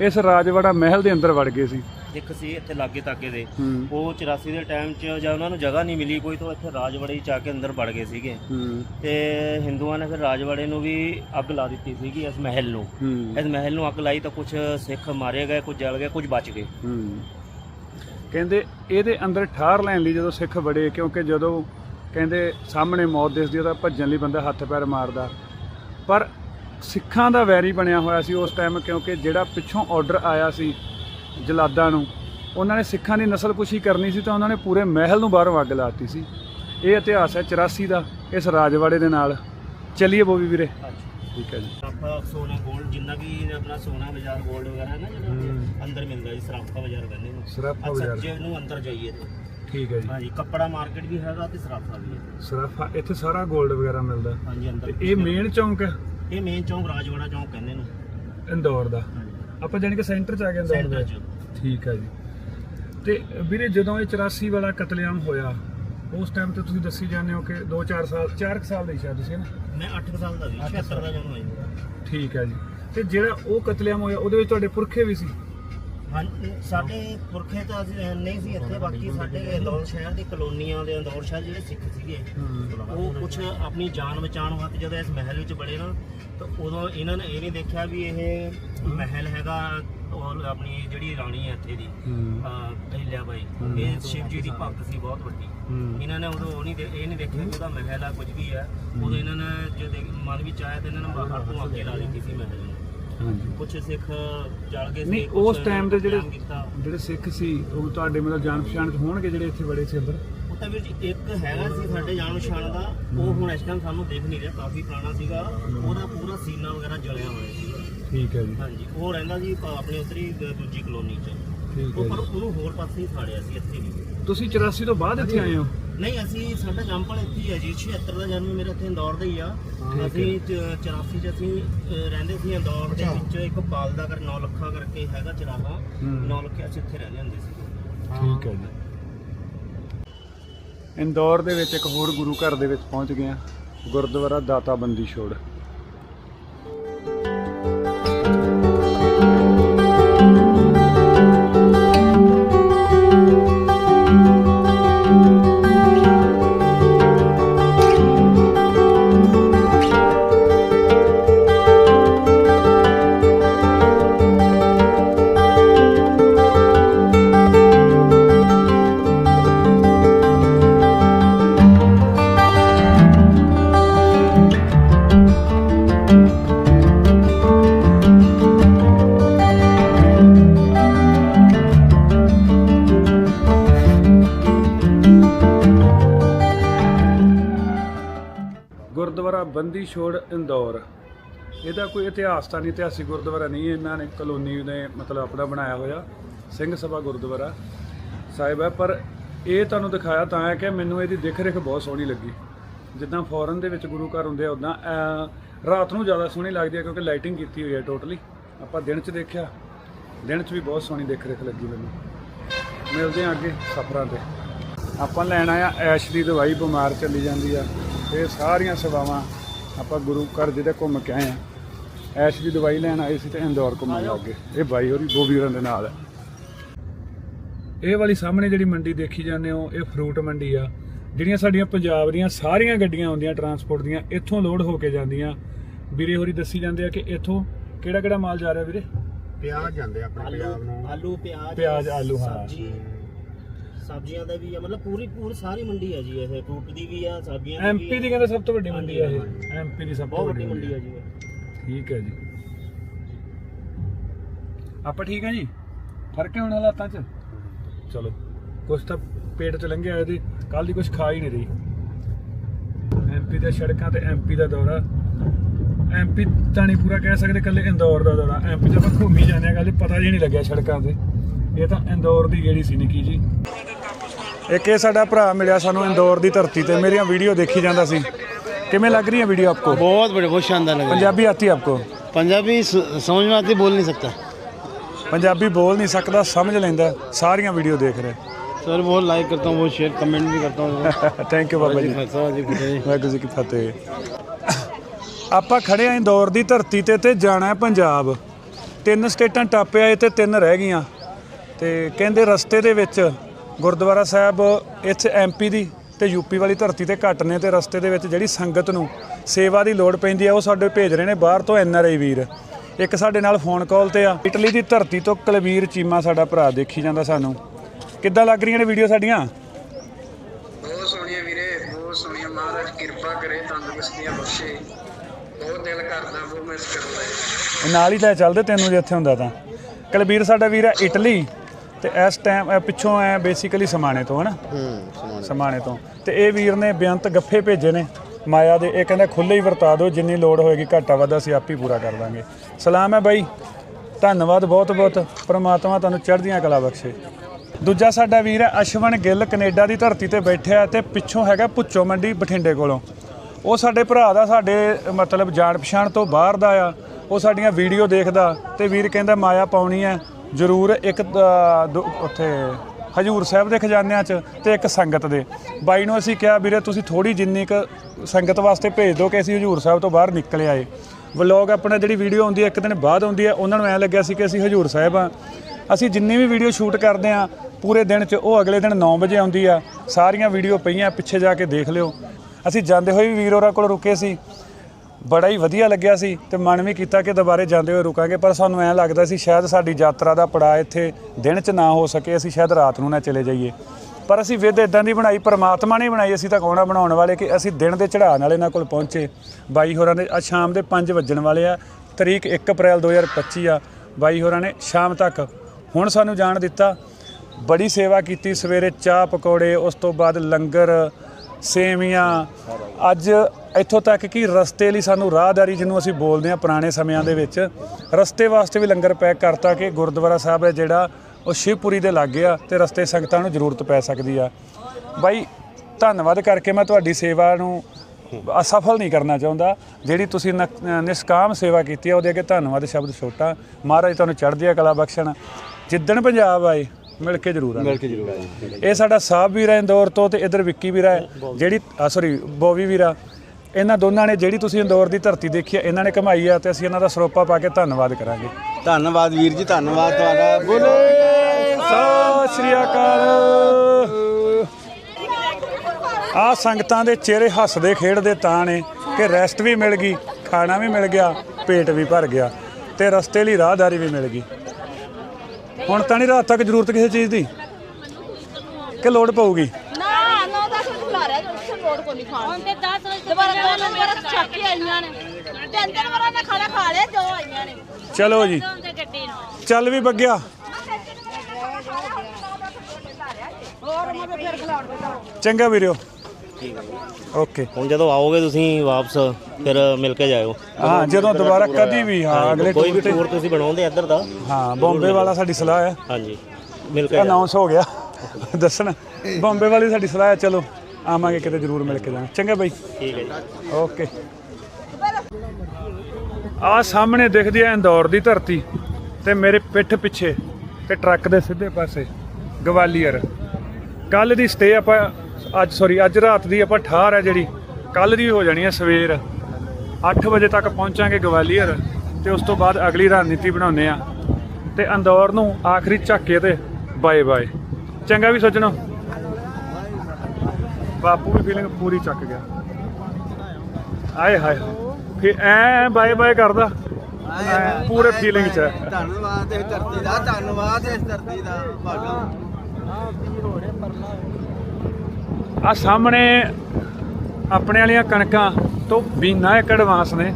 ਇਸ ਰਾਜਵਾੜਾ ਮਹਿਲ ਦੇ ਅੰਦਰ ਵੜ ਗਏ ਸੀ। ਸਿੱਖ ਸੀ ਇੱਥੇ ਲਾਗੇ ਤਾਗੇ ਦੇ। ਹੂੰ। ਉਹ 84 ਦੇ ਟਾਈਮ 'ਚ ਜਦ ਉਹਨਾਂ ਨੂੰ ਜਗ੍ਹਾ ਨਹੀਂ ਮਿਲੀ ਕੋਈ ਤਾਂ ਇੱਥੇ ਰਾਜਵਾੜੇ 'ਚ ਆ ਕੇ ਅੰਦਰ ਵੜ ਗਏ ਸੀਗੇ। ਹੂੰ। ਤੇ ਹਿੰਦੂਆਂ ਨੇ ਫਿਰ ਰਾਜਵਾੜੇ ਨੂੰ ਵੀ ਅੱਗ ਲਾ ਦਿੱਤੀ ਸੀਗੀ ਇਸ ਮਹਿਲ ਨੂੰ। ਹੂੰ। ਇਸ ਮਹਿਲ ਨੂੰ ਅੱਗ ਲਾਈ ਤਾਂ ਕੁਝ ਸਿੱਖ ਮਾਰੇ ਗਏ ਕੁਝ ਜਲ ਗਏ ਕੁਝ ਬਚ ਗਏ। ਹੂੰ। ਕਹਿੰਦੇ ਇਹਦੇ ਅੰਦਰ ਠਾਰ ਲੈਣ ਲਈ ਜਦੋਂ ਸਿੱਖ ਬੜੇ ਕਿਉਂਕਿ ਜਦੋਂ ਕਹਿੰਦੇ ਸਾਹਮਣੇ ਮੌਤ ਦਿਸਦੀ ਤਾਂ ਭੱਜਣ ਲਈ ਬੰਦਾ ਹੱਥ ਪੈਰ ਮਾਰਦਾ। ਪਰ ਸਿੱਖਾਂ ਦਾ ਵੈਰੀ ਬਣਿਆ ਹੋਇਆ ਸੀ ਉਸ ਟਾਈਮ ਕਿਉਂਕਿ ਜਿਹੜਾ ਪਿੱਛੋਂ ਆਰਡਰ ਆਇਆ ਸੀ ਜਲਾਦਾਂ ਨੂੰ ਉਹਨਾਂ ਨੇ ਸਿੱਖਾਂ ਦੀ ਨਸਲ ਕੁਸ਼ੀ ਕਰਨੀ ਸੀ ਤਾਂ ਉਹਨਾਂ ਨੇ ਪੂਰੇ ਮਹਿਲ ਨੂੰ ਬਾਹਰੋਂ ਅੱਗ ਲਾਤੀ ਸੀ। ਇਹ ਇਤਿਹਾਸ ਹੈ 84 ਦਾ ਇਸ ਰਾਜਵਾੜੇ ਦੇ ਨਾਲ। ਚੱਲੀਏ ਬੋਬੀ ਵੀਰੇ। ਠੀਕ ਹੈ ਜੀ। ਸਰਾਫਾ ਸੋਨਾ 골ਡ ਜਿੰਨਾ ਵੀ ਆਪਣਾ ਸੋਨਾ ਬਾਜ਼ਾਰ 골ਡ ਵਗੈਰਾ ਹੈ ਨਾ ਜਿਹੜਾ ਅੰਦਰ ਮਿਲਦਾ ਜੀ ਸਰਾਫਾ ਬਾਜ਼ਾਰ ਕਹਿੰਦੇ ਨੂੰ। ਸਰਾਫਾ ਬਾਜ਼ਾਰ। ਜੇ ਨੂੰ ਅੰਦਰ ਜਾਈਏ ਤੇ। ਠੀਕ ਹੈ ਜੀ। ਹਾਂਜੀ ਕੱਪੜਾ ਮਾਰਕੀਟ ਵੀ ਹੈਗਾ ਤੇ ਸਰਾਫਾ ਵੀ ਹੈ। ਸਰਾਫਾ ਇੱਥੇ ਸਾਰਾ 골ਡ ਵਗੈਰਾ ਮਿਲਦਾ। ਹਾਂਜੀ ਅੰਦਰ ਇਹ ਮੇਨ ਚੌਂਕ ਹੈ? ਇਹ ਮੇਨ ਚੌਂਕ ਰਾਜਵਾੜਾ ਚੌਂਕ ਕਹਿੰਦੇ ਨੇ। ਇੰਦੌਰ ਦਾ। ਆਪਾਂ ਜਾਣੀ ਕਿ ਸੈਂਟਰ ਚ ਆ ਗਏ ਇੰਦੌਰ ਦੇ ਠੀਕ ਹੈ ਜੀ। ਤੇ ਵੀਰੇ ਜਦੋਂ ਇਹ 84 ਵਾਲਾ ਕਤਲੇਆਮ ਹੋਇਆ ਉਸ ਟਾਈਮ ਤੇ ਤੁਸੀਂ ਦੱਸੀ ਜਾਂਦੇ ਹੋ ਕਿ 2-4 ਸਾਲ 4 ਸਾਲ ਦੇ ਸ਼ਾਇਦ ਤੁਸੀਂ ਨਾ? ਮੈਂ 8 ਸਾਲ ਦਾ ਸੀ ਅੱਠ 76 ਦਾ ਜਨਮ ਹੋਇਆ ਠੀਕ ਹੈ ਜੀ। ਤੇ ਜਿਹੜਾ ਉਹ ਕਤਲੇਆਮ ਹੋਇਆ ਉਹਦੇ ਵਿੱਚ ਤੁਹਾਡੇ ਪੁਰਖੇ ਵੀ ਸੀ? ਹਾਂ ਸਾਡੇ ਪੁਰਖੇ ਤਾਂ ਅਸੀਂ ਨਹੀਂ ਸੀ ਇੱਥੇ ਬਾਕੀ ਸਾਡੇ ਇੰਦੌਰ ਸ਼ਹਿਰ ਦੀ ਕਲੋਨੀਆਂ ਦੇ ਇੰਦੌਰ ਸ਼ਹਿਰ ਜਿਹੜੇ ਸਿੱਖ ਸੀਗੇ ਉਹ ਕੁਝ ਆਪਣੀ ਜਾਨ ਬਚਾਉਣ ਵਾਸਤੇ ਜਦੋਂ ਇਸ ਮਹਿਲ ਵਿੱਚ ਬੜੇ ਨਾ ਤਾਂ ਉਦੋਂ ਇਹਨਾਂ ਨੇ ਇਹ ਨਹੀਂ ਦੇਖਿਆ ਵੀ ਇਹ ਮਹਿਲ ਹੈਗਾ ਔਰ ਆਪਣੀ ਜਿਹੜੀ ਰਾਣੀ ਹੈ ਇੱਥੇ ਦੀ ਅਹਿਲਿਆ ਬਾਈ। ਇਹ ਸ਼ਿਵ ਜੀ ਦੀ ਭਗਤ ਸੀ ਬਹੁਤ ਵੱਡੀ। ਇਹਨਾਂ ਨੇ ਉਦੋਂ ਉਹ ਨਹੀਂ ਇਹ ਨਹੀਂ ਦੇਖਿਆ ਕਿ ਉਹਦਾ ਮਹਿਲ ਆ ਕੁਝ ਵੀ ਹੈ। ਉਦੋਂ ਇਹਨਾਂ ਨੇ ਜਦੋਂ ਮਨ ਵਿੱਚ ਆਇਆ ਤਾਂ ਇਹਨਾਂ ਨੇ ਬਾਹਰ ਤੋਂ ਅੱਗੇ ਲਾ ਦਿੱਤੀ ਸੀ ਮਹਿਲ ਨੂੰ। ਹਾਂਜੀ। ਕੁਝ ਸਿੱਖ ਜਲ ਗਏ ਸੀ ਨਹੀਂ ਕੁਛ ਉਸ ਟਾਈਮ ਦੇ ਜਿਹੜੇ ਕਾਇਮ ਕੀਤਾ। ਜਿਹੜੇ ਸਿੱਖ ਸੀ ਉਹ ਤੁਹਾਡੇ ਮਤਲਬ ਜਾਣ ਪਛਾਣ ਚ ਹੋਣਗੇ ਜਿਹੜੇ ਇੱਥੇ ਬੜੇ ਸੀ ਅੰਦਰ? ਉਹ ਤਾਂ ਵੀਰ ਜੀ ਇੱਕ ਹੈਗਾ ਸੀ ਸਾਡੇ ਜਾਣ ਪਛਾਣ ਦਾ ਉਹ ਹੁਣ ਇਸ ਟਾਈਮ ਸਾਨੂੰ ਦਿਖ ਨਹੀਂ ਰਿਹਾ ਕਾਫੀ ਪੁਰਾਣਾ ਸੀਗਾ। ਉਹਦਾ ਪੂਰਾ ਸੀਨਾ ਵਗੈਰਾ ਜਲਿਆ ਹੋਇਆ ਸੀਗਾ। ਠੀਕ ਹੈ ਜੀ। ਹਾਂਜੀ ਉਹ ਰਹਿੰਦਾ ਜੀ ਪ- ਆਪਣੀ ਉਤਰੀ ਦੂਜੀ ਕਲੋਨੀ 'ਚ। ਠੀਕ ਉਹ ਹੈ ਪਰ ਜੀ। ਉਹਨੂੰ ਹੋਰ ਪਾਸੇ ਹੀ ਸਾੜਿਆ ਸੀ ਇੱਥੇ ਨਹੀਂ ਤੁਸੀਂ 84 ਤੋਂ ਬਾਅਦ ਇੱਥੇ ਆਏ ਹੋ? ਨਹੀਂ ਅਸੀਂ ਸਾਡਾ ਜੰਮਪਲ ਇੱਥੇ ਹੀ ਹੈ ਜੀ 76 ਦਾ ਜਨਮ ਮੇਰਾ ਇੱਥੇ ਇੰਦੌਰ ਦਾ ਹੀ ਆ। ਹੈ। ਅਸੀਂ ਚ- 84 ਚ ਅਸੀਂ ਅ, ਰਹਿੰਦੇ ਸੀ ਇੰਦੌਰ ਦੇ ਵਿੱਚ ਇੱਕ ਪਾਲਦਾ ਕਰ 9 ਲੱਖਾ ਕਰਕੇ ਹੈਗਾ ਚਰਾਗਾ ਹੂੰ। 9 ਲੱਖੇ ਅਸੀਂ ਇੱਥੇ ਰਹਿੰਦੇ ਹੁੰਦੇ ਸੀ। ਠੀਕ ਹੈ ਜੀ। ਇੰਦੌਰ ਦੇ ਵਿੱਚ ਇੱਕ ਹੋਰ ਗੁਰੂ ਘਰ ਦੇ ਵਿੱਚ ਪਹੁੰਚ ਗਏ ਆ ਗੁਰਦੁਆਰਾ ਦਾਤਾ ਬੰਦੀ ਛੋੜ। ਗੁਰਦੁਆਰਾ ਛੋੜ ਇੰਦੌਰ। ਇਹਦਾ ਕੋਈ ਇਤਿਹਾਸ ਤਾਂ ਨਹੀਂ, ਇਤਿਹਾਸਿਕ ਗੁਰਦੁਆਰਾ ਨਹੀਂ, ਇਹਨਾਂ ਨੇ ਕਲੋਨੀ ਨੇ ਮਤਲਬ ਆਪਣਾ ਬਣਾਇਆ ਹੋਇਆ, ਸਿੰਘ ਸਭਾ ਗੁਰਦੁਆਰਾ ਸਾਹਿਬ ਹੈ। ਪਰ ਇਹ ਤੁਹਾਨੂੰ ਦਿਖਾਇਆ ਤਾਂ ਹੈ ਕਿ ਮੈਨੂੰ ਇਹਦੀ ਦਿਖ ਰੇਖ ਬਹੁਤ ਸੋਹਣੀ ਲੱਗੀ। ਜਿੱਦਾਂ ਫੋਰਨ ਦੇ ਵਿੱਚ ਗੁਰੂ ਘਰ ਹੁੰਦੇ ਆ ਉਦਾਂ ਰਾਤ ਨੂੰ ਜ਼ਿਆਦਾ ਸੋਹਣੀ ਲੱਗਦੀ ਹੈ ਕਿਉਂਕਿ ਲਾਈਟਿੰਗ ਕੀਤੀ ਹੋਈ ਹੈ ਟੋਟਲੀ। ਆਪਾਂ ਦਿਨ 'ਚ ਦੇਖਿਆ, ਦਿਨ 'ਚ ਵੀ ਬਹੁਤ ਸੋਹਣੀ ਦਿਖ ਰੇਖ ਲੱਗੀ ਮੈਨੂੰ। ਮਿਲਦੇ ਹਾਂ ਅੱਗੇ ਸਫ਼ਰਾਂ ਤੇ। ਆਪਾਂ ਲੈਣ ਆਇਆ ਐਸ਼ ਦੀ ਦਵਾਈ ਬਿਮਾਰ ਚੱਲੀ ਜਾਂਦੀ ਆ। ਇਹ ਸਾਰੀਆਂ ਸੇਵਾਵਾਂ ਆਪਾਂ ਗੁਰੂ ਘਰ ਜਿਹਦੇ ਘੁੰਮ ਕੇ ਆਏ ਆ ਐਸ਼ ਦੀ ਦਵਾਈ ਲੈਣ ਆਏ ਸੀ ਤੇ ਇੰਦੌਰ ਘੁੰਮਣ ਲੱਗ। ਗਏ ਇਹ ਬਾਈ ਹੋਰੀ ਹੋਰਾਂ ਦੇ ਨਾਲ। ਹੈ ਇਹ ਵਾਲੀ ਸਾਹਮਣੇ ਜਿਹੜੀ ਮੰਡੀ ਦੇਖੀ ਜਾਂਦੇ ਹੋ ਇਹ ਫਰੂਟ ਮੰਡੀ ਆ। ਜਿਹੜੀਆਂ ਸਾਡੀਆਂ ਪੰਜਾਬ ਦੀਆਂ ਸਾਰੀਆਂ ਗੱਡੀਆਂ ਆਉਂਦੀਆਂ ਟਰਾਂਸਪੋਰਟ ਦੀਆਂ ਇੱਥੋਂ ਲੋਡ ਹੋ ਕੇ ਜਾਂਦੀਆਂ। ਵੀਰੇ ਹੋਰੀ ਦੱਸੀ ਜਾਂਦੇ ਆ ਕਿ ਇੱਥੋਂ ਕਿਹੜਾ ਕਿਹੜਾ ਮਾਲ ਜਾ ਰਿਹਾ ਵੀਰੇ? ਪਿਆਜ਼ ਜਾਂਦੇ ਆਪਣੇ ਪੰਜਾਬ ਨੂੰ। ਆਲੂ ਪਿਆਜ਼ ਪਿਆਜ਼, ਆਲੂ, ਹਾਂ। ਸਬਜ਼ੀ। ਸਬਜ਼ੀਆਂ ਦਾ ਵੀ ਆ ਮਤਲਬ ਪੂਰੀ ਪੂਰੀ ਸਾਰੀ ਮੰਡੀ ਹੈ ਜੀ ਇਹ ਫਰੂਟ ਦੀ ਵੀ ਆ ਸਬਜ਼ੀਆਂ ਦੀ ਐਮਪੀ ਦੀ ਕਹਿੰਦੇ ਸਭ ਤੋਂ ਵੱਡੀ ਮੰਡੀ ਆ ਇਹ। ਐਮਪੀ ਦੀ ਸਭ ਤੋਂ ਬਹੁਤ ਵੱਡੀ ਮੰਡੀ ਹੈ ਜੀ ਇਹ। ਠੀਕ ਹੈ ਜੀ। ਆਪਾਂ ਠੀਕ ਹੈ ਜੀ? ਫ਼ਰਕ ਹੈ ਹੁਣ ਹਾਲਾਤਾਂ 'ਚ? ਚਲੋ ਕੁਛ ਤਾਂ ਪੇਟ 'ਚ ਲੰਘਿਆ ਇਹਦੇ ਕੱਲ ਦੀ ਕੁਛ ਖਾ ਹੀ ਨਹੀਂ ਰਹੀ। ਐਮਪੀ ਦੇ ਸੜਕਾਂ ਤੇ ਐਮਪੀ ਦਾ ਦੌਰਾ। ਐਮਪੀ ਤਾਂ ਨਹੀਂ ਪੂਰਾ ਕਹਿ ਸਕਦੇ ਕੱਲੇ ਇੰਦੌਰ ਦਾ ਦੌਰਾ। ਐਮਪੀ ਜਦੋਂ ਆਪਾਂ ਘੁੰਮੀ ਜਾਂਦੇ ਆ ਕੱਲ ਪਤਾ ਹੀ ਨਹੀਂ ਲੱਗਿਆ ਸੜਕਾਂ ਤੇ। ਇਹ ਤਾਂ ਇੰਦੌਰ ਦੀ ਗੇੜੀ ਸੀ ਨਿੱਕੀ ਜੀ ਇੱਕ ਇਹ ਸਾਡਾ ਭਰਾ ਮਿਲਿਆ ਸਾਨੂੰ ਇੰਦੌਰ ਦੀ ਧਰਤੀ ਤੇ ਮੇਰੀਆਂ ਵੀਡੀਓ ਦੇਖੀ ਜਾਂਦਾ ਸੀ ਕਿਵੇਂ ਲੱਗ ਰਹੀ ਹੈ ਵੀਡੀਓ ਆਪਕੋ बहुत बड़े बहुत शानदार लग ਪੰਜਾਬੀ ਆਤੀ ਆਪਕੋ पंजाबी समझ में आती बोल नहीं सकता ਪੰਜਾਬੀ ਬੋਲ ਨਹੀਂ ਸਕਦਾ ਸਮਝ ਲੈਂਦਾ ਸਾਰੀਆਂ ਵੀਡੀਓ ਦੇਖ ਰਿਹਾ सर बहुत लाइक करता हूँ बहुत शेयर कमेंट भी करता हूँ ਥੈਂਕ ਯੂ ਬਾਬਾ ਜੀ खालसा जी फतेह ਵਾਹਿਗੁਰੂ ਜੀ ਕੀ ਫਤਿਹ ਆਪਾਂ ਖੜੇ ਆਂ ਇੰਦੌਰ ਦੀ ਧਰਤੀ ਤੇ ਤੇ ਜਾਣਾ ਹੈ ਪੰਜਾਬ ਤਿੰਨ ਸਟੇਟਾਂ ਟੱਪਿਆ ਏ ਤੇ ਤਿੰਨ ਰਹਿ ਗਈਆਂ ਤੇ ਕਹਿੰਦੇ ਰਸਤੇ ਦੇ ਵਿੱਚ ਗੁਰਦੁਆਰਾ ਸਾਹਿਬ ਇੱਥੇ ਐਮਪੀ ਦੀ ਤੇ ਯੂਪੀ ਵਾਲੀ ਧਰਤੀ ਤੇ ਘੱਟ ਨੇ ਤੇ ਰਸਤੇ ਦੇ ਵਿੱਚ ਜਿਹੜੀ ਸੰਗਤ ਨੂੰ ਸੇਵਾ ਦੀ ਲੋੜ ਪੈਂਦੀ ਆ ਉਹ ਸਾਡੇ ਭੇਜ ਰਹੇ ਨੇ ਬਾਹਰ ਤੋਂ ਐਨਆਰਆਈ ਵੀਰ। ਇੱਕ ਸਾਡੇ ਨਾਲ ਫੋਨ ਕਾਲ ਤੇ ਆ। ਇਟਲੀ ਦੀ ਧਰਤੀ ਤੋਂ ਕੁਲਵੀਰ ਚੀਮਾ ਸਾਡਾ ਭਰਾ ਦੇਖੀ ਜਾਂਦਾ ਸਾਨੂੰ। ਕਿੱਦਾਂ ਲੱਗ ਰਹੀਆਂ ਨੇ ਵੀਡੀਓ ਸਾਡੀਆਂ? ਬਹੁਤ ਸੋਹਣੀਆਂ ਵੀਰੇ ਬਹੁਤ ਸੋਹਣੀਆਂ। ਮਹਾਰਾਜ ਕਿਰਪਾ ਕਰੇ ਤੰਦਰੁਸਤੀਆਂ ਬਖਸ਼ੇ। ਬਹੁਤ ਦਿਲ ਕਰਦਾ ਬਹੁਤ ਮਿਸ ਕਰਦਾ ਨਾਲ ਹੀ ਲੈ ਚੱਲਦੇ ਤੈਨੂੰ ਜੇ ਇੱਥੇ ਹੁੰਦਾ ਤਾਂ। ਕੁਲਵੀਰ ਸਾਡਾ ਵੀਰ ਹੈ ਇਟਲੀ। ਤੇ ਇਸ ਟਾਈਮ ਪਿੱਛੋਂ ਐ ਬੇਸਿਕਲੀ ਸਮਾਣੇ ਤੋਂ ਹਨਾ? ਹੂੰ ਸਮਾਣੇ ਤੋਂ। ਤੇ। ਇਹ ਵੀਰ ਨੇ ਬੇਅੰਤ ਗੱਫੇ ਭੇਜੇ ਨੇ। ਮਾਇਆ ਦੇ ਇਹ ਕਹਿੰਦਾ ਖੁੱਲੇ ਹੀ ਵਰਤਾ ਦਿਓ ਜਿੰਨੀ ਲੋੜ ਹੋਏਗੀ ਘਾਟਾ ਵਾਧਾ ਅਸੀਂ ਆਪ ਹੀ ਪੂਰਾ ਕਰ ਦਾਂਗੇ। ਸਲਾਮ ਹੈ ਬਾਈ। ਧੰਨਵਾਦ ਬਹੁਤ ਬਹੁਤ। ਪ੍ਰਮਾਤਮਾ ਤੁਹਾਨੂੰ ਚੜ੍ਹਦੀਆਂ ਕਲਾ ਬਖਸ਼ੇ। ਦੂਜਾ ਸਾਡਾ ਵੀਰ ਹੈ ਅਸ਼ਵਨ ਗਿੱਲ ਕੈਨੇਡਾ ਦੀ ਧਰਤੀ ਤੇ ਬੈਠਿਆ ਤੇ ਪਿੱਛੋਂ ਹੈਗਾ ਭੁੱਚੋ ਮੰਡੀ ਬਠਿੰਡੇ ਕੋਲੋਂ। ਉਹ ਸਾਡੇ ਭਰਾ ਦਾ ਸਾਡੇ ਮਤਲਬ ਜਾਣ ਪਛਾਣ ਤੋਂ ਬਾਹਰ ਦਾ ਆ। ਉਹ ਸਾਡੀਆਂ ਵੀਡੀਓ ਦੇਖਦਾ ਤੇ ਵੀਰ ਕਹਿੰਦਾ ਮਾਇਆ ਪਾਉਣੀ ਹੈ। ਜ਼ਰੂਰ ਇੱਕ ਦੋ- ਉੱਥੇ ਹਜੂਰ ਸਾਹਿਬ ਦੇ ਖਜ਼ਾਨਿਆਂ 'ਚ ਤੇ ਇੱਕ ਸੰਗਤ ਦੇ। ਬਾਈ ਨੂੰ ਅਸੀਂ ਕਿਹਾ, ਵੀਰੇ ਤੁਸੀਂ ਥੋੜੀ ਜਿੰਨੀ ਕੁ ਸੰਗਤ ਵਾਸਤੇ ਭੇਜ ਦਿਓ ਕਿ ਅਸੀਂ ਹਜੂਰ ਸਾਹਿਬ ਤੋਂ ਬਾਹਰ ਨਿਕਲ ਆਏ। ਵਲੌਗ ਆਪਣਾ ਜਿਹੜੀ ਵੀਡੀਓ ਆਉਂਦੀ ਹੈ, ਇੱਕ ਦਿਨ ਬਾਅਦ ਆਉਂਦੀ ਹੈ, ਉਹਨਾਂ ਨੂੰ ਐ ਲੱਗਿਆ ਸੀ ਕਿ ਅਸੀਂ ਹਜੂਰ ਸਾਹਿਬ ਆ ਅਸੀਂ ਜਿੰਨੀ ਵੀ ਵੀਡੀਓ ਸ਼ੂਟ ਕਰਦੇ ਆ ਪੂਰੇ ਦਿਨ 'ਚ ਉਹ ਅਗਲੇ ਦਿਨ 9 ਵਜੇ ਆਉਂਦੀ ਆ। ਸਾਰੀਆਂ ਵੀਡੀਓ ਪਈਆਂ, ਪਿੱਛੇ ਜਾ ਕੇ ਦੇਖ ਲਿਓ। ਅਸੀਂ ਜਾਂਦੇ ਹੋਏ ਵੀ ਵੀਰ ਹੋਰਾਂ ਕੋਲ ਰੁਕੇ ਸੀ। ਬੜਾ ਹੀ ਵਧੀਆ ਲੱਗਿਆ ਸੀ ਤੇ ਮਨ ਵੀ ਕੀਤਾ ਕਿ ਦੁਬਾਰੇ ਜਾਂਦੇ ਹੋਏ ਰੁਕਾਂਗੇ, ਪਰ ਸਾਨੂੰ ਐਂ ਲੱਗਦਾ ਸੀ ਸ਼ਾਇਦ ਸਾਡੀ ਯਾਤਰਾ ਦਾ ਪੜਾਅ ਇੱਥੇ ਦਿਨ 'ਚ ਨਾ ਹੋ ਸਕੇ, ਅਸੀਂ ਸ਼ਾਇਦ ਰਾਤ ਨੂੰ ਨਾ ਚਲੇ ਜਾਈਏ। ਪਰ ਅਸੀਂ ਵਿਧ ਇਦਾਂ ਦੀ ਬਣਾਈ, ਪਰਮਾਤਮਾ ਨੇ ਬਣਾਈ, ਅਸੀਂ ਤਾਂ ਕੌਣਾ ਬਣਾਉਣ ਵਾਲੇ ਕਿ ਅਸੀਂ ਦਿਨ ਦੇ ਚੜਾਅ ਨਾਲ ਇਹਨਾਂ ਕੋਲ ਪਹੁੰਚੇ। ਬਾਈ ਹੋਰਾਂ ਦੇ ਅੱਜ ਸ਼ਾਮ ਦੇ 5 ਵੱਜਣ ਵਾਲੇ ਆ, ਤਰੀਕ 1 ਅਪ੍ਰੈਲ 2025 ਆ। ਬਾਈ ਹੋਰਾਂ ਨੇ ਸ਼ਾਮ ਤੱਕ ਹੁਣ ਸਾਨੂੰ ਜਾਣ ਦਿੱਤਾ। ਬੜੀ ਸੇਵਾ ਕੀਤੀ, ਸਵੇਰੇ ਚਾਹ ਪਕੌੜੇ, ਉਸ ਤੋਂ ਬਾਅਦ ਲੰਗਰ ਸੇਵੀਆਂ ਅੱਜ ਇੱਥੋਂ ਤੱਕ ਕਿ ਰਸਤੇ ਲਈ ਸਾਨੂੰ ਰਾਹਦਾਰੀ ਜਿਹਨੂੰ ਅਸੀਂ ਬੋਲਦੇ ਹਾਂ ਪੁਰਾਣੇ ਸਮਿਆਂ ਦੇ ਵਿੱਚ, ਰਸਤੇ ਵਾਸਤੇ ਵੀ ਲੰਗਰ ਪੈਕ ਕਰਤਾ ਕਿ ਗੁਰਦੁਆਰਾ ਸਾਹਿਬ ਹੈ ਜਿਹੜਾ, ਉਹ ਸ਼ਿਵਪੁਰੀ ਦੇ ਲਾਗੇ ਆ ਤੇ ਰਸਤੇ ਸੰਗਤਾਂ ਨੂੰ ਜ਼ਰੂਰਤ ਪੈ ਸਕਦੀ ਆ। ਬਾਈ, ਧੰਨਵਾਦ ਕਰਕੇ ਮੈਂ ਤੁਹਾਡੀ ਸੇਵਾ ਨੂੰ ਅਸਫਲ ਨਹੀਂ ਕਰਨਾ ਚਾਹੁੰਦਾ। ਜਿਹੜੀ ਤੁਸੀਂ ਨਕ- ਨਿਸ਼ਕਾਮ ਸੇਵਾ ਕੀਤੀ ਆ, ਉਹਦੇ ਅੱਗੇ ਧੰਨਵਾਦ ਸ਼ਬਦ ਛੋਟਾ। ਮਹਾਰਾਜ ਤੁਹਾਨੂੰ ਚੜ੍ਹਦੀ ਕਲਾ ਬਖਸ਼ਣ। ਜਿੱਦਣ ਪੰਜਾਬ ਆਏ ਮਿਲ ਕੇ ਜ਼ਰੂਰ ਮਿਲ ਕੇ ਜ਼ਰੂਰ ਇਹ ਸਾਡਾ ਸਾਹਿਬ ਵੀਰ ਹੈ ਇੰਦੌਰ ਤੋਂ ਤੇ ਇਧਰ ਵਿੱਕੀ ਵੀਰਾ ਹੈ ਜਿਹੜੀ ਸੌਰੀ ਬੋਵੀ ਵੀਰਾ ਇਹਨਾਂ ਦੋਨਾਂ ਨੇ ਜਿਹੜੀ ਤੁਸੀਂ ਇੰਦੌਰ ਦੀ ਧਰਤੀ ਦੇਖੀ ਹੈ ਇਹਨਾਂ ਨੇ ਕਮਾਈ ਆ ਤੇ ਅਸੀਂ ਇਹਨਾਂ ਦਾ ਸਰੋਪਾ ਪਾ ਕੇ ਧੰਨਵਾਦ ਕਰਾਂਗੇ। ਧੰਨਵਾਦ ਵੀਰ ਜੀ ਧੰਨਵਾਦ ਤੁਹਾਡਾ। ਬੋਲੇ ਸਤਿ ਸ਼੍ਰੀ ਅਕਾਲ। ਆ ਸੰਗਤਾਂ ਦੇ ਚਿਹਰੇ ਹੱਸਦੇ ਖੇਡਦੇ ਤਾਂ ਨੇ ਕਿ ਰੈਸਟ ਵੀ ਮਿਲ ਗਈ ਖਾਣਾ ਵੀ ਮਿਲ ਗਿਆ ਪੇਟ ਵੀ ਭਰ ਗਿਆ ਤੇ ਰਸਤੇ ਲਈ ਰਾਹਦਾਰੀ ਵੀ ਮਿਲ ਗਈ। ਹੁਣ ਤਾਂ ਨਹੀਂ ਰਾਤ ਤੱਕ ਜ਼ਰੂਰਤ ਕਿਸੇ ਚੀਜ਼ ਦੀ ਕਿ ਲੋੜ ਪਊਗੀ। ਨਾ ਨਾ ਦਾ ਕੁਝ ਲਾ ਰਿਹਾ ਜੋ ਲੋੜ ਕੋ ਨਹੀਂ ਖਾਣ ਤੇ 10 ਵਜੇ ਦੁਬਾਰਾ ਦੋ ਮੇਰਾ ਚੱਕ ਕੇ ਆਈਆਂ ਨੇ। ਤਿੰਨ ਤਿੰਨ ਵਾਰਾਂ ਮੈਂ ਖਾਣਾ ਖਾ ਲਿਆ ਜੋ ਆਈਆਂ ਨੇ। ਚਲੋ ਜੀ। ਚੱਲ ਵੀ ਬੱਗਿਆ ਚੰਗਾ ਵੀਰਿਓ ਓਕੇ। ਹੁਣ ਜਦੋਂ ਆਓਗੇ ਤੁਸੀਂ ਵਾਪਸ ਫਿਰ ਮਿਲ ਕੇ ਜਾਇਓ। ਹਾਂ ਜਦੋਂ ਦੁਬਾਰਾ ਕਦੀ ਵੀ ਹਾਂ ਅਗਲੇ ਕੋਈ ਵੀ ਟੂਰ ਤੁਸੀਂ ਬਣਾਉਂਦੇ ਇੱਧਰ ਦਾ ਹਾਂ ਬੰਬੇ ਵਾਲਾ ਸਾਡੀ ਸਲਾਹ ਹੈ। ਹਾਂਜੀ ਮਿਲ ਕੇ ਅਨਾਉਂਸ ਹੋ ਗਿਆ। ਦੱਸਣ। ਬੰਬੇ ਵਾਲੀ ਸਾਡੀ ਸਲਾਹ ਹੈ ਚਲੋ ਆਵਾਂਗੇ ਕਿਤੇ ਜ਼ਰੂਰ ਮਿਲ ਕੇ ਜਾਣਾ। ਚੰਗਾ ਬਾਈ। ਠੀਕ ਹੈ ਜੀ। ਓਕੇ ਆ ਸਾਹਮਣੇ ਦਿਖਦੀ ਹੈ ਇੰਦੌਰ ਦੀ ਧਰਤੀ ਤੇ ਮੇਰੇ ਪਿੱਠ ਪਿੱਛੇ ਤੇ ਟਰੱਕ ਦੇ ਸਿੱਧੇ ਪਾਸੇ ਗਵਾਲੀਅਰ। ਕੱਲ ਦੀ ਸਟੇ ਆਪਾਂ ਅੱਜ ਸੌਰੀ ਅੱਜ ਰਾਤ ਦੀ ਆਪਾਂ ਠਾਰ ਹੈ ਜਿਹੜੀ। ਕੱਲ ਦੀ ਹੋ ਜਾਣੀ ਹੈ ਸਵੇਰ। 8 ਵਜੇ ਤੱਕ ਪਹੁੰਚਾਂਗੇ ਗਵਾਲੀਅਰ ਤੇ ਉਸ ਤੋਂ ਬਾਅਦ ਅਗਲੀ ਰਣਨੀਤੀ ਬਣਾਉਨੇ ਆ ਤੇ ਇੰਦੌਰ ਨੂੰ ਆਖਰੀ ਝਾਕੇ ਤੇ ਬਾਏ ਬਾਏ। ਚੰਗਾ ਵੀ ਸੱਜਣੋ। ਬਾਪੂ ਵੀ ਫੀਲਿੰਗ ਪੂਰੀ ਚੱਕ ਗਿਆ। ਆਏ ਹਾਏ। ਫਿਰ ਐ ਬਾਏ ਬਾਏ ਕਰਦਾ। ਪੂਰੇ ਫੀਲਿੰਗ ਚ। ਹੈ। ਧੰਨਵਾਦ ਇਸ ਧਰਤੀ ਦਾ ਧੰਨਵਾਦ ਇਸ ਧਰਤੀ ਦਾ ਭਾਗਾ। ਆ ਸਾਹਮਣੇ ਆਪਣੇ ਵਾਲੀਆਂ ਕਣਕਾਂ ਤੋਂ ਬਿਨਾਂ ਇੱਕ ਅਡਵਾਂਸ ਨੇ।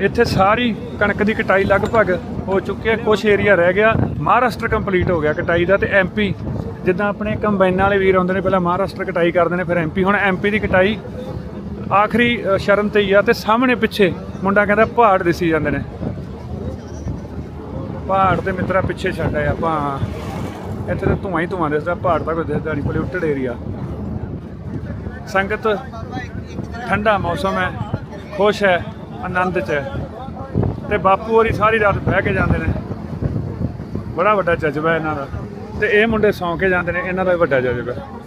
ਇੱਥੇ ਸਾਰੀ ਕਣਕ ਦੀ ਕਟਾਈ ਲਗਭਗ ਹੋ ਚੁੱਕੀ ਹੈ ਕੁਝ ਏਰੀਆ ਰਹਿ ਗਿਆ। ਮਹਾਰਾਸ਼ਟਰ ਕੰਪਲੀਟ ਹੋ ਗਿਆ ਕਟਾਈ ਦਾ ਤੇ ਐਮਪੀ ਜਿੱਦਾਂ ਆਪਣੇ ਕੰਬਾਈਨਾਂ ਵਾਲੇ ਵੀਰ ਆਉਂਦੇ ਨੇ, ਪਹਿਲਾਂ ਮਹਾਰਾਸ਼ਟਰ ਕਟਾਈ ਕਰਦੇ ਨੇ, ਫਿਰ ਐਮਪੀ ਹੁਣ ਐਮਪੀ ਦੀ ਕਟਾਈ ਆਖਰੀ ਸ਼ਰਨ ਤੇ ਹੀ ਆ ਤੇ ਸਾਹਮਣੇ ਪਿੱਛੇ ਮੁੰਡਾ ਕਹਿੰਦਾ ਪਹਾੜ ਦਿਸੀ ਜਾਂਦੇ ਨੇ। ਪਹਾੜ ਤੇ ਮਿੱਤਰਾ ਪਿੱਛੇ ਛੱਡ ਆਏ ਆਪਾਂ। ਇੱਥੇ ਤਾਂ ਧੂਆਂ ਹੀ ਧੂਆਂ ਦਿਸਦਾ, ਪਹਾੜ ਤਾਂ ਕੋਈ ਦਿਸਦਾ ਨਹੀਂ ਪੋਲਿਊਟਡ ਏਰੀਆ ਸੰਗਤ ਠੰਡਾ ਮੌਸਮ ਹੈ, ਖੁਸ਼ ਹੈ, ਆਨੰਦ 'ਚ ਹੈ। ਤੇ ਬਾਪੂ ਹੋਰੀ ਸਾਰੀ ਰਾਤ ਬਹਿ ਕੇ ਜਾਂਦੇ ਨੇ। ਬੜਾ ਵੱਡਾ ਜਜ਼ਬਾ ਹੈ ਇਹਨਾਂ ਦਾ। ਤੇ ਇਹ ਮੁੰਡੇ ਸੌਂ ਕੇ ਜਾਂਦੇ ਨੇ, ਇਹਨਾਂ ਦਾ ਵੀ ਵੱਡਾ ਜਜ਼ਬਾ ਹੈ।